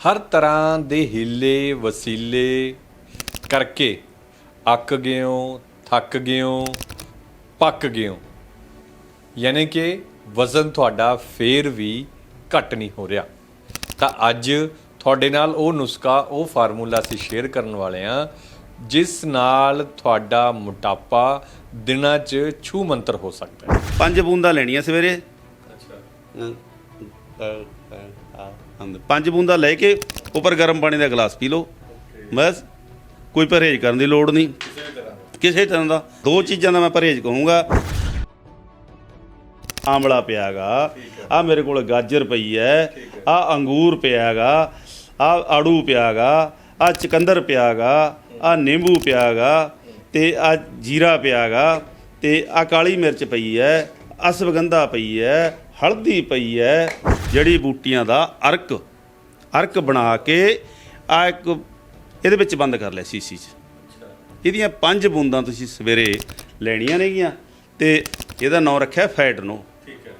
ਹਰ ਤਰ੍ਹਾਂ ਦੇ ਹੀਲੇ ਵਸੀਲੇ ਕਰਕੇ ਅੱਕ ਗਿਓ ਥੱਕ ਗਿਓ ਪੱਕ ਗਿਓ। ਯਾਨੀ ਕਿ ਵਜ਼ਨ ਤੁਹਾਡਾ ਫੇਰ ਵੀ ਘਟ ਨਹੀਂ ਹੋ ਰਿਹਾ। ਤਾਂ ਅੱਜ ਤੁਹਾਡੇ ਨਾਲ ਉਹ ਨੁਸਖਾ ਉਹ ਫਾਰਮੂਲਾ ਅਸੀਂ ਸ਼ੇਅਰ ਕਰਨ ਵਾਲੇ ਆ ਜਿਸ ਨਾਲ ਤੁਹਾਡਾ ਮੋਟਾਪਾ ਦਿਨਾਂ 'ਚ ਛੂ ਮੰਤਰ ਹੋ ਸਕਦਾ ਹੈ। ਪੰਜ ਬੂੰਦਾਂ ਲੈਣੀਆਂ ਸਵੇਰੇ। ਅੱਛਾ। ਅੰਦਰ ਪੰਜ ਬੂੰਦਾ ਲੈ ਕੇ ਉੱਪਰ ਗਰਮ ਪਾਣੀ ਦਾ ਗਲਾਸ ਪੀ ਲਓ। ਬਸ, ਕੋਈ ਪਰਹੇਜ਼ ਕਰਨ ਦੀ ਲੋੜ ਨਹੀਂ। ਕਿਸੇ ਤਰ੍ਹਾਂ ਦਾ। ਦੋ ਚੀਜ਼ਾਂ ਦਾ ਮੈਂ ਪਰਹੇਜ਼ ਕਹੂੰਗਾ। ਆਮਲਾ ਪਿਆਗਾ, ਆ ਮੇਰੇ ਕੋਲ ਗਾਜਰ ਪਈ ਹੈ ਆ ਅੰਗੂਰ ਪਿਆਗਾ, ਆ ਆੜੂ ਪਿਆਗਾ, ਆ ਚਕੰਦਰ ਪਿਆਗਾ, ਆ ਨਿੰਬੂ ਪਿਆਗਾ, ਤੇ ਆ ਜੀਰਾ ਪਿਆਗਾ, ਤੇ ਆ ਕਾਲੀ ਮਿਰਚ ਪਈ ਹੈ ਅਸਵਗੰਧਾ ਪਈ ਹੈ ਹਲਦੀ ਪਈ ਹੈ ਜੜੀ ਬੂਟੀਆਂ ਦਾ ਅਰਕ ਅਰਕ ਬਣਾ ਕੇ ਆ ਇੱਕ ਇਹਦੇ ਵਿੱਚ ਬੰਦ ਕਰ ਲਿਆ ਸੀਸੀ 'ਚ। ਇਹਦੀਆਂ ਪੰਜ ਬੂੰਦਾਂ ਤੁਸੀਂ ਸਵੇਰੇ ਲੈਣੀਆਂ ਨੇਗੀਆਂ ਤੇ ਇਹਦਾ ਨਾਮ ਰੱਖਿਆ ਫੈਟ ਨੂੰ। ਠੀਕ ਹੈ।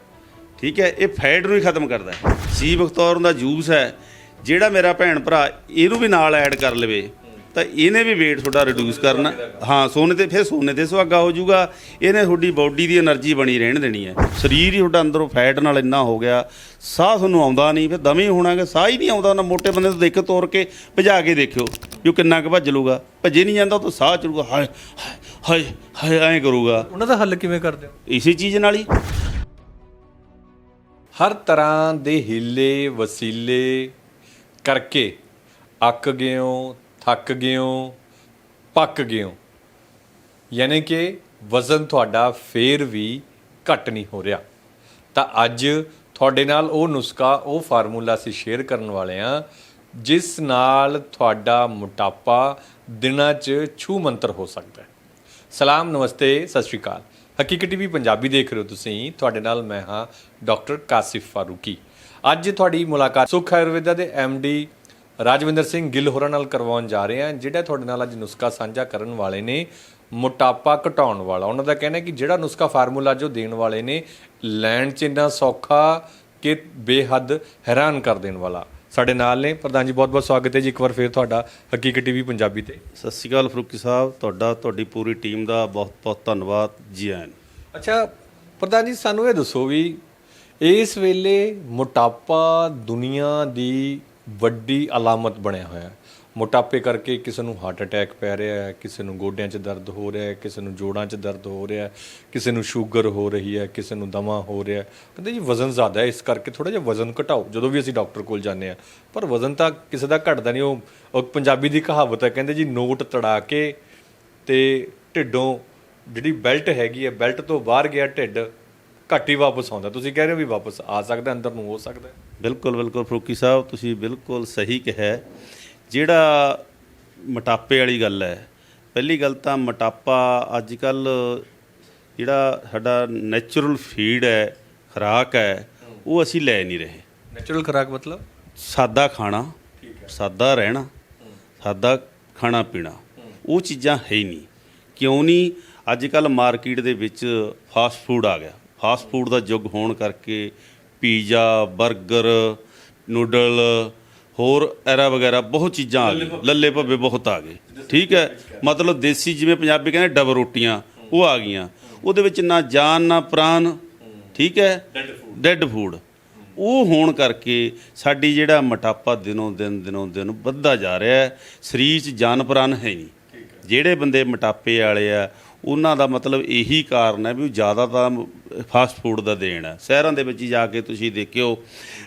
ਠੀਕ ਹੈ ਇਹ ਫੈਟ ਨੂੰ ਹੀ ਖਤਮ ਕਰਦਾ ਹੈ। ਸੀ ਬਖਤੌਰ ਦਾ ਜੂਸ ਹੈ। ਜਿਹੜਾ ਮੇਰਾ ਭੈਣ ਭਰਾ ਇਹਨੂੰ ਵੀ ਨਾਲ ਐਡ ਕਰ ਲਵੇ। ਤਾਂ ਇਹਨੇ ਵੀ weight ਤੁਹਾਡਾ ਰਿਡਿਊਸ ਕਰਨਾ। ਹਾਂ ਸੋਨੇ ਤੇ ਫਿਰ ਸੋਨੇ ਤੇ ਸੁਹਾਗਾ ਹੋ ਜਾਊਗਾ। ਇਹਨੇ ਤੁਹਾਡੀ ਬੋਡੀ ਦੀ એનર્ਜੀ ਬਣੀ ਰਹਿਣ ਦੇਣੀ ਹੈ। ਸਰੀਰ ਹੀ ਤੁਹਾਡਾ ਅੰਦਰੋਂ ਫੈਟ ਨਾਲ ਇੰਨਾ ਹੋ ਗਿਆ। ਸਾਹ ਤੁਹਾਨੂੰ ਆਉਂਦਾ ਨਹੀਂ ਫਿਰ ਦਮੇ ਹੋਣਾਗਾ ਸਾਹ ਹੀ ਨਹੀਂ ਆਉਂਦਾ। ਉਹਨਾਂ ਮੋਟੇ ਬੰਦੇ ਤੋਂ ਦੇਖ ਤੋਰ ਕੇ ਭਜਾ ਕੇ ਦੇਖਿਓ ਜੋ ਕਿੰਨਾ ਕੁ ਭੱਜ ਲੂਗਾ ਭੱਜੇ ਨਹੀਂ ਜਾਂਦਾ ਉਹ ਤਾਂ ਸਾਹ ਚੜੂਗਾ। ਹਾਏ ਹਾਏ ਹਾਏ ਐਂ ਕਰੂਗਾ। ਉਹਨਾਂ ਦਾ ਹੱਲ ਕਿਵੇਂ ਕਰਦੇ ਹੋ? ਇਸੇ ਚੀਜ਼ ਨਾਲ ਹੀ। ਹਰ ਤਰ੍ਹਾਂ ਦੇ ਹੀਲੇ ਵਸੀਲੇ ਕਰਕੇ ਅੱਕ ਗਏ ਹੋ ਥੱਕ ਗਿਓ, ਪੱਕ ਗਿਓ। ਯਾਨੀ ਕਿ ਵਜ਼ਨ ਤੁਹਾਡਾ ਫੇਰ ਵੀ ਘਟ ਨਹੀਂ ਹੋ ਰਿਹਾ। ਤਾਂ ਅੱਜ ਤੁਹਾਡੇ ਨਾਲ ਉਹ ਨੁਸਖਾ, ਉਹ ਫਾਰਮੂਲਾ ਅਸੀਂ ਸ਼ੇਅਰ ਕਰਨ ਵਾਲੇ ਆ ਜਿਸ ਨਾਲ ਤੁਹਾਡਾ ਮੋਟਾਪਾ ਦਿਨਾਂ 'ਚ ਛੂ ਮੰਤਰ ਹੋ ਸਕਦਾ ਹੈ। ਸਲਾਮ, ਨਮਸਤੇ, ਸਤਿ ਸ਼੍ਰੀ ਅਕਾਲ। ਹਕੀਕਤ ਟੀਵੀ ਪੰਜਾਬੀ ਦੇਖ ਰਹੇ ਹੋ ਤੁਸੀਂ। ਤੁਹਾਡੇ ਨਾਲ ਮੈਂ ਹਾਂ ਡਾਕਟਰ ਕਾਸਿਫ ਫਾਰੂਕੀ। ਅੱਜ ਤੁਹਾਡੀ ਮੁਲਾਕਾਤ ਸੁਖ ਆਯੁਰਵੇਦਾ ਦੇ ਡੀ ਰਾਜਵਿੰਦਰ ਸਿੰਘ ਗਿੱਲ ਹੋਰਾਂ ਨਾਲ ਕਰਵਾਉਣ ਜਾ ਰਹੇ ਹਾਂ ਜਿਹੜਾ ਤੁਹਾਡੇ ਨਾਲ ਅੱਜ ਨੁਸਖਾ ਸਾਂਝਾ ਕਰਨ ਵਾਲੇ ਨੇ ਮੋਟਾਪਾ ਘਟਾਉਣ ਵਾਲਾ। ਉਹਨਾਂ ਦਾ ਕਹਿਣਾ ਹੈ ਕਿ ਜਿਹੜਾ ਨੁਸਖਾ ਫਾਰਮੂਲਾ ਜੋ ਦੇਣ ਵਾਲੇ ਨੇ ਲੈਣ ਚ ਇੰਨਾ ਸੌਖਾ ਕਿ ਬੇਹੱਦ ਹੈਰਾਨ ਕਰ ਦੇਣ ਵਾਲਾ। ਸਾਡੇ ਨਾਲ ਨੇ ਪ੍ਰਧਾਨ ਜੀ ਬਹੁਤ ਬਹੁਤ ਸਵਾਗਤ ਹੈ ਜੀ ਇੱਕ ਵਾਰ ਫੇਰ ਤੁਹਾਡਾ ਹਕੀਕਤ ਟੀਵੀ ਪੰਜਾਬੀ ਤੇ। ਸਤਿ ਸ਼੍ਰੀ ਅਕਾਲ ਫਰੂਕੀ ਸਾਹਿਬ ਤੁਹਾਡਾ ਤੁਹਾਡੀ ਪੂਰੀ ਟੀਮ ਦਾ ਬਹੁਤ ਬਹੁਤ ਧੰਨਵਾਦ ਜੀ ਆਇਆਂ। ਅੱਛਾ ਪ੍ਰਧਾਨ ਜੀ ਸਾਨੂੰ ਇਹ ਦੱਸੋ ਵੀ ਇਸ ਵੇਲੇ ਮੋਟਾਪਾ ਦੁਨੀਆ ਦੀ ਵੱਡੀ ਅਲਾਮਤ ਬਣਿਆ ਹੋਇਆ ਹੈ। ਮੋਟਾਪੇ ਕਰਕੇ ਕਿਸੇ ਨੂੰ ਹਾਰਟ ਅਟੈਕ ਪੈ ਰਿਹਾ ਹੈ, ਕਿਸੇ ਨੂੰ ਗੋਡਿਆਂ 'ਚ ਦਰਦ ਹੋ ਰਿਹਾ ਹੈ, ਕਿਸੇ ਨੂੰ ਜੋੜਾਂ 'ਚ ਦਰਦ ਹੋ ਰਿਹਾ ਹੈ, ਕਿਸੇ ਨੂੰ ਸ਼ੂਗਰ ਹੋ ਰਹੀ ਹੈ, ਕਿਸੇ ਨੂੰ ਦਮਾ ਹੋ ਰਿਹਾ ਕਹਿੰਦੇ ਜੀ ਵਜ਼ਨ ਜ਼ਿਆਦਾ ਹੈ, ਇਸ ਕਰਕੇ ਥੋੜਾ ਜਿਹਾ ਵਜ਼ਨ ਘਟਾਓ। ਜਦੋਂ ਵੀ ਅਸੀਂ ਡਾਕਟਰ ਕੋਲ ਜਾਂਦੇ ਆ ਪਰ ਵਜ਼ਨ ਤਾਂ ਕਿਸੇ ਦਾ ਘਟਦਾ ਨਹੀਂ। ਉਹ ਉਹ ਪੰਜਾਬੀ ਦੀ ਕਹਾਵਤ ਹੈ, ਕਹਿੰਦੇ ਜੀ ਨੋਟ ਤੜਾ ਕੇ ਤੇ ਢਿੱਡੋਂ ਜਿਹੜੀ ਬੈਲਟ ਹੈਗੀ ਹੈ ਬੈਲਟ ਤੋਂ ਬਾਹਰ ਗਿਆ ਢਿੱਡ ਘੱਟ ਹੀ ਵਾਪਸ ਆਉਂਦਾ। ਤੁਸੀਂ ਕਹਿ ਰਹੇ ਹੋ ਵੀ ਵਾਪਸ ਆ ਸਕਦਾ ਅੰਦਰ ਨੂੰ ਹੋ ਸਕਦਾ। ਬਿਲਕੁਲ ਬਿਲਕੁਲ ਫਰੂਕੀ ਸਾਹਿਬ ਤੁਸੀਂ ਬਿਲਕੁਲ ਸਹੀ ਕਿਹਾ ਹੈ। ਜਿਹੜਾ ਮੋਟਾਪੇ ਵਾਲੀ ਗੱਲ ਹੈ ਪਹਿਲੀ ਗੱਲ ਤਾਂ ਮੋਟਾਪਾ ਅੱਜ ਕੱਲ ਜਿਹੜਾ ਸਾਡਾ ਨੈਚੁਰਲ ਫੀਡ ਹੈ ਖੁਰਾਕ ਹੈ ਉਹ ਅਸੀਂ ਲੈ ਨਹੀਂ ਰਹੇ। ਨੈਚੁਰਲ ਖੁਰਾਕ ਮਤਲਬ? ਸਾਦਾ ਖਾਣਾ ਸਾਦਾ ਰਹਿਣਾ ਸਾਦਾ ਖਾਣਾ ਪੀਣਾ ਉਹ ਚੀਜ਼ਾਂ ਹੈ ਹੀ ਨਹੀਂ। ਕਿਉਂ ਨਹੀਂ? ਅੱਜ ਕੱਲ ਮਾਰਕੀਟ ਦੇ ਵਿੱਚ ਫਾਸਟ ਫੂਡ ਆ ਗਿਆ। ਫਾਸਟ ਫੂਡ ਦਾ ਯੁੱਗ ਹੋਣ ਕਰਕੇ ਪੀਜ਼ਾ 버ਗਰ ਨੂਡਲ ਹੋਰ ਐਰਾ ਵਗੈਰਾ ਬਹੁਤ ਚੀਜ਼ਾਂ ਆ ਗਈਆਂ। ਲੱਲੇ ਭੱਬੇ ਬਹੁਤ ਆ ਗਏ। ਠੀਕ ਹੈ? ਮਤਲਬ ਦੇਸੀ ਜਿਵੇਂ ਪੰਜਾਬੀ ਕਹਿੰਦੇ ਡਬਲ ਰੋਟੀਆਂ ਉਹ ਆ ਗਈਆਂ। ਉਹਦੇ ਵਿੱਚ ਨਾ ਜਾਨ ਨਾ ਪ੍ਰਾਨ ਠੀਕ ਹੈ? ਡੈਡ ਫੂਡ ਉਹ ਹੋਣ ਕਰਕੇ ਸਾਡੀ ਜਿਹੜਾ ਮੋਟਾਪਾ ਦਿਨੋਂ ਦਿਨ ਦਿਨੋਂ ਦਿਨ ਵੱਧਦਾ ਜਾ ਰਿਹਾ ਹੈ। ਸਰੀਰ 'ਚ ਜਾਨ ਪ੍ਰਾਨ ਹੈ ਨਹੀਂ। ਜਿਹੜੇ ਬੰਦੇ ਮੋਟਾਪੇ ਵਾਲੇ ਆ ਉਹਨਾਂ ਦਾ ਮਤਲਬ ਇਹੀ ਕਾਰਨ ਹੈ ਵੀ ਉਹ ਜ਼ਿਆਦਾ ਤਾਂ ਫਾਸਟ ਫੂਡ ਦਾ ਦੇਣ ਹੈ। ਸ਼ਹਿਰਾਂ ਦੇ ਵਿੱਚ ਜਾ ਕੇ ਤੁਸੀਂ ਦੇਖਿਓ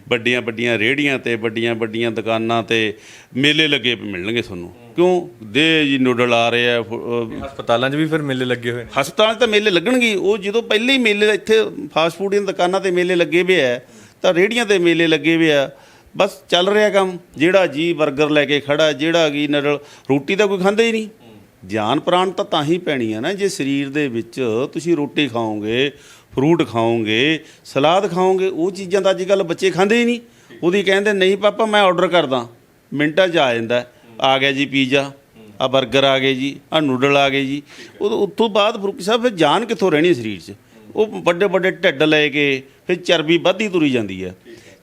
ਵੱਡੀਆਂ ਵੱਡੀਆਂ ਰੇਹੜੀਆਂ ਤੇ ਵੱਡੀਆਂ ਵੱਡੀਆਂ ਦੁਕਾਨਾਂ ਤੇ ਮੇਲੇ ਲੱਗੇ ਮਿਲਣਗੇ ਤੁਹਾਨੂੰ। ਕਿਉਂ? ਦੇ ਜੀ ਨੂਡਲ ਆ ਰਹੇ ਆ ਹਸਪਤਾਲਾਂ 'ਚ ਵੀ ਫਿਰ ਮੇਲੇ ਲੱਗੇ ਹੋਏ ਨੇ। ਹਸਪਤਾਲਾਂ 'ਚ ਤਾਂ ਮੇਲੇ ਲੱਗਣਗੇ ਉਹ ਜਦੋਂ ਪਹਿਲੇ ਹੀ ਮੇਲੇ ਇੱਥੇ ਫਾਸਟ ਫੂਡ ਦੀਆਂ ਦੁਕਾਨਾਂ ਤੇ ਮੇਲੇ ਲੱਗੇ ਹੋਏ ਆ ਤਾਂ ਰੇਹੜੀਆਂ ਤੇ ਮੇਲੇ ਲੱਗੇ ਹੋਏ ਆ। ਬਸ ਚੱਲ ਰਿਹਾ ਕੰਮ। ਜਿਹੜਾ ਜੀ 버ਗਰ ਲੈ ਕੇ ਖੜਾ ਜਿਹੜਾ ਕੀ ਨਰਲ ਰੋਟੀ ਤਾਂ ਕੋਈ ਖਾਂਦਾ ਹੀ ਨਹੀਂ। ਜਾਨ ਪ੍ਰਾਣ ਤਾਂ ਤਾਂ ਹੀ ਪੈਣੀ ਆ ਨਾ ਜੇ ਸਰੀਰ ਦੇ ਵਿੱਚ ਤੁਸੀਂ ਰੋਟੀ ਖਾਓਗੇ ਫਰੂਟ ਖਾਓਗੇ, ਸਲਾਦ ਖਾਓਗੇ, ਉਹ ਚੀਜ਼ਾਂ ਤਾਂ ਅੱਜ ਕੱਲ ਬੱਚੇ ਖਾਂਦੇ ਹੀ ਨਹੀਂ। ਉਹਦੀ ਕਹਿੰਦੇ, ਨਹੀਂ ਪਾਪਾ, ਮੈਂ ਆਰਡਰ ਕਰਦਾ। ਮਿੰਟਾਂ 'ਚ ਆ ਜਾਂਦਾ ਆ ਗਿਆ ਜੀ ਪੀਜ਼ਾ ਆ 버ਗਰ ਆ ਗਏ ਜੀ, ਆ ਨੂਡਲ ਆ ਗਏ ਜੀ। ਉਹ ਉੱਥੋਂ ਬਾਅਦ ਫਰੂਕੀ ਸਾਹਿਬ ਫਿਰ ਜਾਨ ਕਿੱਥੋਂ ਰਹਿਣੀ ਸਰੀਰ 'ਚ? ਉਹ ਵੱਡੇ ਵੱਡੇ ਢਿੱਡ ਲੈ ਕੇ ਫਿਰ ਚਰਬੀ ਵੱਧਦੀ ਤੁਰੀ ਜਾਂਦੀ ਹੈ।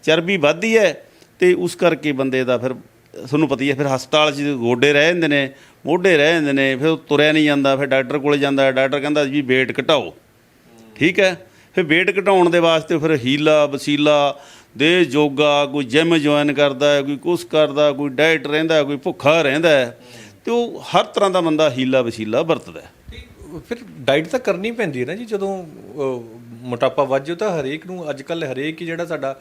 ਚਰਬੀ ਵੱਧਦੀ ਹੈ ਤੇ ਉਸ ਕਰਕੇ ਬੰਦੇ ਦਾ ਫਿਰ, ਤੁਹਾਨੂੰ ਪਤਾ ਹੀ ਹੈ, ਫਿਰ ਹਸਪਤਾਲ 'ਚ ਗੋਡੇ ਰਹਿ ਜਾਂਦੇ ਨੇ, ਮੋਢੇ ਰਹਿ ਜਾਂਦੇ ਨੇ, ਫਿਰ ਉਹ ਤੁਰਿਆ ਨਹੀਂ ਜਾਂਦਾ, ਫਿਰ ਡਾਕਟਰ ਕੋਲੇ ਜਾਂਦਾ, ਡਾਕਟਰ ਕਹਿੰਦਾ ਜੀ weight ਘਟਾਓ। ਠੀਕ ਹੈ ਫਿਰ weight ਘਟਾਉਣ ਦੇ ਵਾਸਤੇ ਫਿਰ ਹੀਲਾ ਵਸੀਲਾ ਦੇ ਯੋਗਾ ਕੋਈ ਜਿਮ ਜੁਆਇਨ ਕਰਦਾ ਹੈ ਕੋਈ ਕੁਛ ਕਰਦਾ ਕੋਈ ਡਾਈਟ ਰਹਿੰਦਾ ਕੋਈ ਭੁੱਖਾ ਰਹਿੰਦਾ ਹੈ, ਤੇ ਉਹ ਹਰ ਤਰ੍ਹਾਂ ਦਾ ਬੰਦਾ ਹੀਲਾ ਵਸੀਲਾ ਵਰਤਦਾ। ਫਿਰ ਡਾਈਟ ਤਾਂ ਕਰਨੀ ਪੈਂਦੀ ਹੈ ਨਾ ਜੀ ਜਦੋਂ ਮੋਟਾਪਾ ਵੱਧ ਜਾਓ ਤਾਂ ਹਰੇਕ ਨੂੰ ਅੱਜ ਕੱਲ ਹਰੇਕ ਹੀ ਜਿਹੜਾ ਸਾਡਾ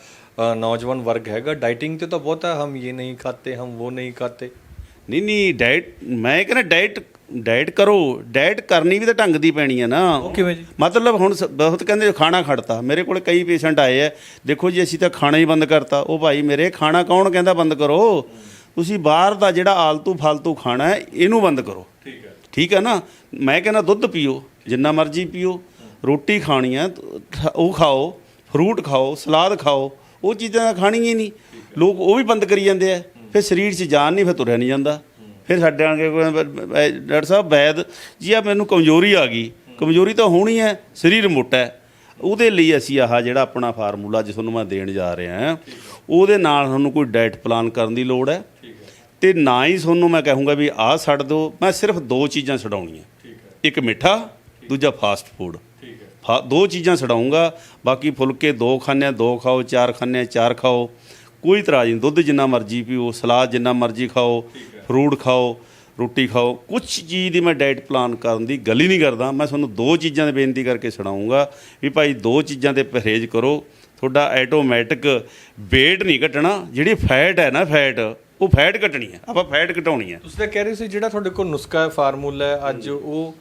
ਨੌਜਵਾਨ ਵਰਗ ਹੈਗਾ ਡਾਈਟਿੰਗ ਤੇ ਤਾਂ ਬਹੁਤ ਹੈ ਹਮ ਇਹ ਨਹੀਂ ਖਾਤੇ ਹਮ ਉਹ ਨਹੀਂ ਖਾਤੇ ਨਹੀਂ ਨਹੀਂ ਡਾਈਟ ਮੈਂ ਕਹਿੰਦਾ ਡਾਈਟ ਡਾਈਟ ਕਰੋ ਡਾਈਟ ਕਰਨੀ ਵੀ ਤਾਂ ਢੰਗ ਦੀ ਪੈਣੀ ਹੈ ਨਾ। ਕਿਵੇਂ ਜੀ? ਮਤਲਬ ਹੁਣ ਸ- ਬਹੁਤ ਕਹਿੰਦੇ ਖਾਣਾ ਖੜਤਾ। ਮੇਰੇ ਕੋਲ ਕਈ ਪੇਸ਼ੈਂਟ ਆਏ ਆ ਦੇਖੋ ਜੀ ਅਸੀਂ ਤਾਂ ਖਾਣਾ ਹੀ ਬੰਦ ਕਰਤਾ। ਉਹ ਭਾਈ ਮੇਰੇ ਖਾਣਾ ਕੌਣ ਕਹਿੰਦਾ ਬੰਦ ਕਰੋ? ਤੁਸੀਂ ਬਾਹਰ ਦਾ ਜਿਹੜਾ ਆਲਤੂ ਫਾਲਤੂ ਖਾਣਾ ਹੈ ਇਹਨੂੰ ਬੰਦ ਕਰੋ। ਠੀਕ ਹੈ ਠੀਕ ਹੈ ਨਾ? ਮੈਂ ਕਹਿੰਦਾ ਦੁੱਧ ਪੀਓ ਜਿੰਨਾ ਮਰਜ਼ੀ ਪੀਓ। ਰੋਟੀ ਖਾਣੀ ਆ ਤ- ਉਹ ਖਾਓ ਫਰੂਟ ਖਾਓ ਸਲਾਦ ਖਾਓ ਉਹ ਚੀਜ਼ਾਂ ਤਾਂ ਖਾਣੀਆਂ ਹੀ ਨਹੀਂ। ਲੋਕ ਉਹ ਵੀ ਬੰਦ ਕਰੀ ਜਾਂਦੇ ਆ ਫਿਰ ਸਰੀਰ 'ਚ ਜਾਨ ਨਹੀਂ ਫਿਰ ਤੁਰਿਆ ਨਹੀਂ ਜਾਂਦਾ। ਫਿਰ ਸਾਡੇ ਆਂਗੇ ਕੋਈ ਡਾਕਟਰ ਸਾਹਿਬ ਵੈਦ ਜੀ ਆ ਮੈਨੂੰ ਕਮਜ਼ੋਰੀ ਆ ਗਈ। ਕਮਜ਼ੋਰੀ ਤਾਂ ਹੋਣੀ ਹੈ ਸਰੀਰ ਮੋਟਾ ਹੈ ਉਹਦੇ ਲਈ ਅਸੀਂ ਆਹ ਜਿਹੜਾ ਆਪਣਾ ਫਾਰਮੂਲਾ ਜਿਸ ਨੂੰ ਮੈਂ ਦੇਣ ਜਾ ਰਿਹਾ ਹਾਂ ਉਹਦੇ ਨਾਲ ਤੁਹਾਨੂੰ ਕੋਈ ਡਾਈਟ ਪਲਾਨ ਕਰਨ ਦੀ ਲੋੜ ਹੈ ਤੇ ਨਾ ਹੀ ਤੁਹਾਨੂੰ ਮੈਂ ਕਹੂੰਗਾ ਵੀ ਆਹ ਛੱਡ ਦਿਓ, ਮੈਂ ਸਿਰਫ ਦੋ ਚੀਜ਼ਾਂ ਛਡਾਉਣੀਆਂ। ਇੱਕ ਮਿੱਠਾ, ਦੂਜਾ ਫਾਸਟ ਫੂਡ। ਫਾ- ਦੋ ਚੀਜ਼ਾਂ ਛਡਾਊਂਗਾ, ਬਾਕੀ ਫੁਲਕੇ ਦੋ ਖਾਣੇ ਆ, ਦੋ ਖਾਓ, ਚਾਰ ਖਾਣੇ ਆ, ਚਾਰ ਖਾਓ। ਕੋਈ ਤਰਾਜ਼ ਨਹੀਂ, ਦੁੱਧ ਜਿੰਨਾ ਮਰਜ਼ੀ ਪੀਓ, ਸਲਾਦ ਜਿੰਨਾ ਮਰਜ਼ੀ ਖਾਓ। ਫਰੂਟ ਖਾਓ, ਰੋਟੀ ਖਾਓ ਕੁਝ ਚੀਜ਼ ਦੀ ਮੈਂ ਡਾਈਟ ਪਲਾਨ ਕਰਨ ਦੀ ਗੱਲ ਹੀ ਨਹੀਂ ਕਰਦਾ। ਮੈਂ ਤੁਹਾਨੂੰ ਦੋ ਚੀਜ਼ਾਂ ਦੀ ਬੇਨਤੀ ਕਰਕੇ ਸੁਣਾਉਂਗਾ ਵੀ ਭਾਈ ਦੋ ਚੀਜ਼ਾਂ ਤੇ ਪਰਹੇਜ਼ ਕਰੋ। ਤੁਹਾਡਾ ਆਟੋਮੈਟਿਕ weight ਨਹੀਂ ਘਟਣਾ, ਜਿਹੜੀ ਫੈਟ ਹੈ ਨਾ ਫੈਟ ਉਹ ਫੈਟ ਘਟਣੀ ਹੈ। ਆਪਾਂ ਫੈਟ ਘਟਾਉਣੀ ਹੈ। ਤੁਸੀਂ ਤਾਂ ਕਹਿ ਰਹੇ ਸੀ ਜਿਹੜਾ ਤੁਹਾਡੇ ਕੋਲ ਨੁਸਖਾ ਹੈ ਫਾਰਮੂਲਾ ਹੈ, ਅੱਜ ਉਹ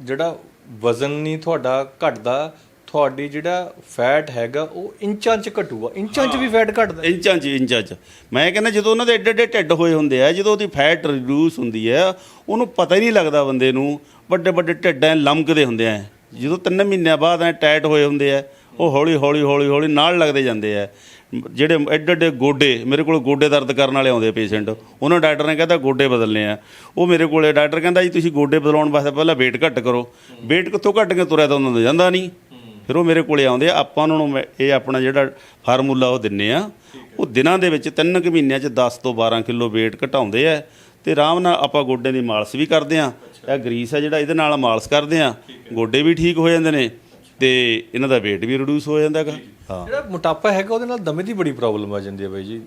ਜਿਹੜਾ ਵਜ਼ਨ ਨਹੀਂ ਤੁਹਾਡਾ ਘਟਦਾ ਤੁਹਾਡੀ ਜਿਹੜਾ ਫੈਟ ਹੈਗਾ ਉਹ ਇੰਚਾਂ 'ਚ ਘਟੂਗਾ। ਇੰਚਾਂ 'ਚ ਵੀ ਫੈਟ ਘਟਦਾ। ਇੰਚਾਂ 'ਚ ਇੰਚਾਂ 'ਚ। ਮੈਂ ਕਹਿੰਦਾ ਜਦੋਂ ਉਹਨਾਂ ਦੇ ਏਡੇ ਏਡੇ ਢਿੱਡ ਹੋਏ ਹੁੰਦੇ ਆ ਜਦੋਂ ਉਹਦੀ ਫੈਟ ਰਿਡਿਊਸ ਹੁੰਦੀ ਹੈ ਉਹਨੂੰ ਪਤਾ ਹੀ ਨਹੀਂ ਲੱਗਦਾ ਬੰਦੇ ਨੂੰ ਵੱਡੇ ਵੱਡੇ ਢਿੱਡਾਂ ਲੰਮਕਦੇ ਹੁੰਦੇ ਆ। ਜਦੋਂ ਤਿੰਨ ਮਹੀਨਿਆਂ ਬਾਅਦ ਐ ਟਾਈਟ ਹੋਏ ਹੁੰਦੇ ਆ ਉਹ ਹੌਲੀ ਹੌਲੀ ਹੌਲੀ ਹੌਲੀ ਨਾਲ ਲੱਗਦੇ ਜਾਂਦੇ ਆ। ਜਿਹੜੇ ਏਡੇ ਏਡੇ ਗੋਡੇ ਮੇਰੇ ਕੋਲ ਗੋਡੇ ਦਰਦ ਕਰਨ ਵਾਲੇ ਆਉਂਦੇ ਪੇਸ਼ੈਂਟ ਉਹਨਾਂ ਡਾਕਟਰ ਨੇ ਕਹਿੰਦਾ ਗੋਡੇ ਬਦਲਨੇ ਆ। ਉਹ ਮੇਰੇ ਕੋਲੇ ਡਾਕਟਰ ਕਹਿੰਦਾ ਜੀ ਤੁਸੀਂ ਗੋਡੇ ਬਦਲਾਉਣ ਵਾਸਤੇ ਪਹਿਲਾਂ weight ਘੱਟ ਕਰੋ। weight ਕਿੱਥੋਂ ਘੱਟ ਕੇ ਤੁਰਿਆ ਤਾਂ ਉਹਨਾਂ ਦਾ ਜਾਂਦਾ ਨਹੀਂ। ਫਿਰ ਉਹ ਮੇਰੇ ਕੋਲੇ ਆਉਂਦੇ ਆ ਆਪਾਂ ਉਹਨਾਂ ਨੂੰ ਇਹ ਆਪਣਾ ਜਿਹੜਾ ਫਾਰਮੂਲਾ ਉਹ ਦਿੰਨੇ ਆ। ਉਹ ਦਿਨਾਂ ਦੇ ਵਿੱਚ ਤਿੰਨ ਕੁ ਮਹੀਨਿਆਂ 'ਚ 10 ਤੋਂ 12 ਕਿਲੋ weight ਘਟਾਉਂਦੇ ਆ ਤੇ ਆਰਾਮ ਨਾਲ ਆਪਾਂ ਗੋਡੇ ਦੀ ਮਾਲਿਸ਼ ਵੀ ਕਰਦੇ ਆ। ਇਹ ਗਰੀਸ ਆ ਜਿਹੜਾ ਇਹਦੇ ਨਾਲ ਮਾਲਿਸ਼ ਕਰਦੇ ਆ। ਗੋਡੇ ਵੀ ਠੀਕ ਹੋ ਜਾਂਦੇ ਨੇ ਤੇ ਇਹਨਾਂ ਦਾ weight ਵੀ ਰਿਡਿਊਸ ਹੋ ਜਾਂਦਾ ਹੈਗਾ। ਹਾਂ। ਜਿਹੜਾ ਮੋਟਾਪਾ ਹੈਗਾ ਉਹਦੇ ਨਾਲ ਦਮੇ ਦੀ ਬੜੀ ਪ੍ਰੋਬਲਮ ਆ ਜਾਂਦੀ ਹੈ ਬਾਈ ਜੀ।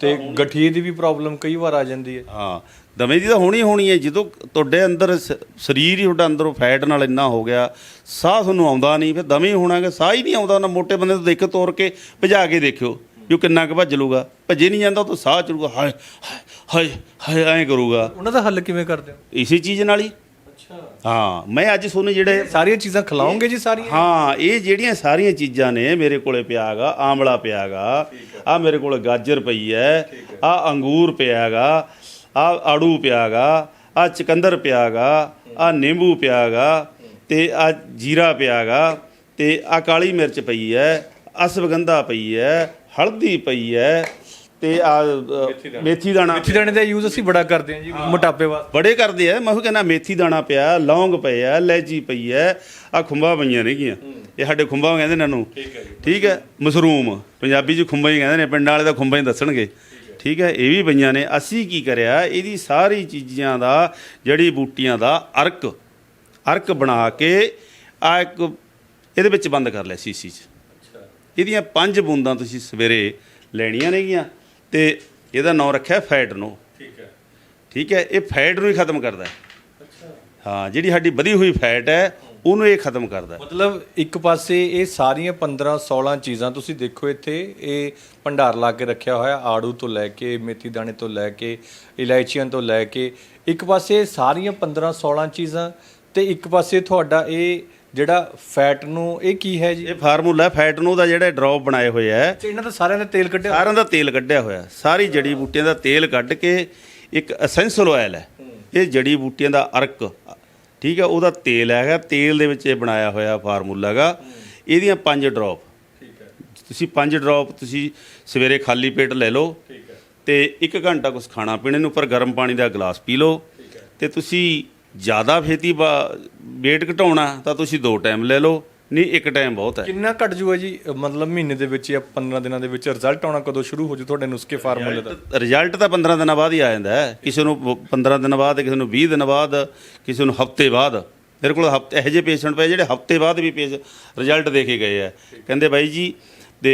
ਤੇ ਗਠੀਏ ਦੀ ਵੀ ਪ੍ਰੋਬਲਮ ਕਈ ਵਾਰ ਆ ਜਾਂਦੀ ਹੈ ਹਾਂ। ਦਮੇ ਦੀ ਤਾਂ ਹੋਣੀ ਹੋਣੀ ਹੈ ਜਦੋਂ ਤੁਹਾਡੇ ਅੰਦਰ ਸ- ਸਰੀਰ ਹੀ ਤੁਹਾਡਾ ਅੰਦਰੋਂ ਫੈਟ ਨਾਲ ਇੰਨਾ ਹੋ ਗਿਆ ਸਾਹ ਤੁਹਾਨੂੰ ਆਉਂਦਾ ਨਹੀਂ ਫਿਰ ਦਮੇ ਹੀ ਸਾਹ ਹੀ ਨਹੀਂ ਆਉਂਦਾ ਉਹਨਾਂ ਮੋਟੇ ਬੰਦੇ ਤੋਂ ਦੇਖੋ ਤੋਰ ਕੇ ਭਜਾ ਕੇ ਦੇਖਿਓ ਵੀ ਉਹ ਕਿੰਨਾ ਕੁ ਭੱਜ ਲੂਗਾ ਭੱਜੇ ਨਹੀਂ ਜਾਂਦਾ ਉਹ ਤਾਂ ਸਾਹ ਚੜੂਗਾ ਹਾਏ ਹਾਏ ਹਾਏ ਐਂ ਕਰੂਗਾ। ਉਹਨਾਂ ਦਾ ਹੱਲ ਕਿਵੇਂ ਕਰਦੇ ਹੋ? ਇਸੇ ਚੀਜ਼ ਨਾਲ ਹੀ। ਅੱਛਾ। ਹਾਂ ਮੈਂ ਅੱਜ ਤੁਹਾਨੂੰ ਜਿਹੜੇ ਸਾਰੀਆਂ ਚੀਜ਼ਾਂ ਖਿਲਾਓਗੇ ਜੀ ਸਾਰੀਆਂ? ਹਾਂ ਇਹ ਜਿਹੜੀਆਂ ਸਾਰੀਆਂ ਚੀਜ਼ਾਂ ਨੇ ਮੇਰੇ ਕੋਲੇ ਪਿਆਗਾ ਆਮਲਾ ਪਿਆਗਾ ਆ ਮੇਰੇ ਕੋਲੇ ਗਾਜਰ ਪਈ ਹੈ ਆ ਅੰਗੂਰ ਪਿਆਗਾ ਆ ਆੜੂ ਪਿਆਗਾ ਆ ਚਕੰਦਰ ਪਿਆਗਾ ਆ ਨਿੰਬੂ ਪਿਆਗਾ ਤੇ ਆ ਜੀਰਾ ਪਿਆਗਾ ਤੇ ਆ ਕਾਲੀ ਮਿਰਚ ਪਈ ਹੈ ਅਸਵਗੰਧਾ ਪਈ ਹੈ ਹਲਦੀ ਪਈ ਹੈ ਤੇ ਆ ਮੇਥੀ ਦਾਣਾ। ਮੇਥੀ ਦਾਣੇ। ਦਾ ਯੂਜ਼ ਅਸੀਂ ਬੜਾ ਕਰਦੇ ਹਾਂ ਜੀ ਮੋਟਾਪੇ ਵਾਸਤੇ। ਬੜੇ ਕਰਦੇ ਆ ਮੈਂ ਉਹ ਕਹਿੰਦਾ ਮੇਥੀ ਦਾਣਾ ਪਿਆ ਲੌਂਗ ਪਏ ਆ ਇਲਾਇਚੀ ਪਈ ਹੈ ਆ ਖੁੰਬਾਂ ਪਈਆਂ ਨੇਗੀਆਂ। ਇਹ ਸਾਡੇ ਖੁੰਬਾਂ ਕਹਿੰਦੇ ਨੇ ਇਹਨਾਂ। ਨੂੰ ਠੀਕ ਹੈ ਜੀ। ਠੀਕ ਹੈ ਮਸ਼ਰੂਮ। ਪੰਜਾਬੀ 'ਚ ਖੁੰਬਾਂ ਹੀ ਕਹਿੰਦੇ ਨੇ ਪਿੰਡਾਂ ਵਾਲੇ ਤਾਂ ਖੁੰਬਾਂ ਹੀ ਦੱਸਣਗੇ। ਠੀਕ ਹੈ ਇਹ ਵੀ ਪਈਆਂ ਨੇ। ਅਸੀਂ ਕੀ ਕਰਿਆ ਇਹਦੀ ਸਾਰੀ ਚੀਜ਼ਾਂ ਦਾ ਜੜੀ ਬੂਟੀਆਂ ਦਾ ਅਰਕ ਅਰਕ ਬਣਾ ਕੇ ਆ ਇੱਕ ਇਹਦੇ ਵਿੱਚ ਬੰਦ ਕਰ ਲਿਆ ਸੀਸੀ 'ਚ। ਅੱਛਾ। ਇਹਦੀਆਂ ਪੰਜ ਬੂੰਦਾਂ ਤੁਸੀਂ ਸਵੇਰੇ ਲੈਣੀਆਂ ਨੇਗੀਆਂ ਤੇ ਇਹਦਾ ਨਾਮ ਰੱਖਿਆ ਫੈਟ ਨੂੰ। ਠੀਕ ਹੈ। ਠੀਕ ਹੈ ਇਹ ਫੈਟ ਨੂੰ ਹੀ ਖਤਮ ਕਰਦਾ ਹੈ। ਅੱਛਾ। ਹਾਂ ਜਿਹੜੀ ਸਾਡੀ ਵਧੀ ਹੋਈ ਫੈਟ ਹੈ ਉਹਨੂੰ ਇਹ ਖਤਮ ਕਰਦਾ। ਮਤਲਬ ਇੱਕ ਪਾਸੇ ਇਹ ਸਾਰੀਆਂ 15 16 ਚੀਜ਼ਾਂ ਤੁਸੀਂ ਦੇਖੋ ਇੱਥੇ ਇਹ ਭੰਡਾਰ ਲਾ ਕੇ ਰੱਖਿਆ ਹੋਇਆ ਆੜੂ ਤੋਂ ਲੈ ਕੇ ਮੇਥੀ ਦਾਣੇ ਤੋਂ ਲੈ ਕੇ ਇਲਾਇਚੀਆਂ ਤੋਂ ਲੈ ਕੇ ਇੱਕ ਪਾਸੇ ਸਾਰੀਆਂ 15 16 ਚੀਜ਼ਾਂ ਤੇ ਇੱਕ ਪਾਸੇ ਤੁਹਾਡਾ ਇਹ ਜਿਹੜਾ ਫੈਟ ਨੂੰ ਇਹ ਕੀ ਹੈ ਜੀ? ਇਹ ਫਾਰਮੂਲਾ ਫੈਟ ਨੂੰ ਦਾ ਜਿਹੜਾ ਡ੍ਰੌਪ ਬਣਾਏ ਹੋਏ ਹੈ। ਇਹਨਾਂ ਦਾ ਸਾਰਿਆਂ ਦਾ ਤੇਲ ਕੱਢਿਆ ਸਾਰਿਆਂ ਦਾ ਤੇਲ ਕੱਢਿਆ ਹੋਇਆ। ਸਾਰੀ ਜੜੀ ਬੂਟੀਆਂ ਦਾ ਤੇਲ ਕੱਢ ਕੇ ਇੱਕ ਐਸੈਂਸ਼ੀਅਲ ਆਇਲ ਹੈ। ਇਹ ਜੜੀ ਬੂਟੀਆਂ ਦਾ ਅਰਕ ਠੀਕ ਹੈ ਉਹਦਾ ਤੇਲ ਹੈਗਾ ਤੇਲ ਦੇ ਵਿੱਚ ਇਹ ਬਣਾਇਆ ਹੋਇਆ ਫਾਰਮੂਲਾ ਹੈਗਾ। ਇਹਦੀਆਂ ਪੰਜ ਡ੍ਰੌਪ। ਠੀਕ ਹੈ ਤੁਸੀਂ ਪੰਜ ਡ੍ਰੌਪ ਤੁਸੀਂ ਸਵੇਰੇ ਖਾਲੀ ਪੇਟ ਲੈ ਲਓ ਠੀਕ ਹੈ ਤੇ 1 ਘੰਟਾ ਕੁਝ ਖਾਣਾ ਪੀਣੇ ਨੂੰ ਉੱਪਰ ਗਰਮ ਪਾਣੀ ਦਾ ਗਲਾਸ ਪੀ ਲਓ। ਤੇ ਤੁਸੀਂ ਜ਼ਿਆਦਾ ਫੇਤੀ weight ਘਟਾਉਣਾ ਤਾਂ ਤੁਸੀਂ ਦੋ ਟਾਈਮ ਲੈ ਲਓ। ਨਹੀਂ ਇੱਕ ਟਾਈਮ ਬਹੁਤ ਹੈ। ਕਿੰਨਾ ਘਟ ਜੂਗਾ ਜੀ? ਮਤਲਬ ਮਹੀਨੇ ਦੇ ਵਿੱਚ ਜਾਂ 15 ਦਿਨਾਂ ਦੇ ਵਿੱਚ ਰਿਜ਼ਲਟ ਆਉਣਾ ਕਦੋਂ ਸ਼ੁਰੂ ਹੋ ਜੂ ਤੁਹਾਡੇ ਨੁਸਖੇ ਫਾਰਮੂਲੇ ਦਾ? ਰਿਜ਼ਲਟ ਤਾਂ 15 ਦਿਨਾਂ ਬਾਅਦ ਹੀ ਆ ਜਾਂਦਾ ਹੈ। ਕਿਸੇ ਨੂੰ 15 ਦਿਨ ਬਾਅਦ ਕਿਸੇ ਨੂੰ 20 ਦਿਨ ਬਾਅਦ ਕਿਸੇ ਨੂੰ ਹਫ਼ਤੇ ਬਾਅਦ। ਮੇਰੇ ਕੋਲ ਹਫ਼ਤੇ ਇਹੋ ਜਿਹੇ ਪੇਸ਼ੈਂਟ ਪਏ ਜਿਹੜੇ ਹਫ਼ਤੇ ਬਾਅਦ ਵੀ ਪੇਸ਼ ਰਿਜ਼ਲਟ ਦੇ ਕੇ ਗਏ ਆ। ਕਹਿੰਦੇ ਬਾਈ ਜੀ ਤੇ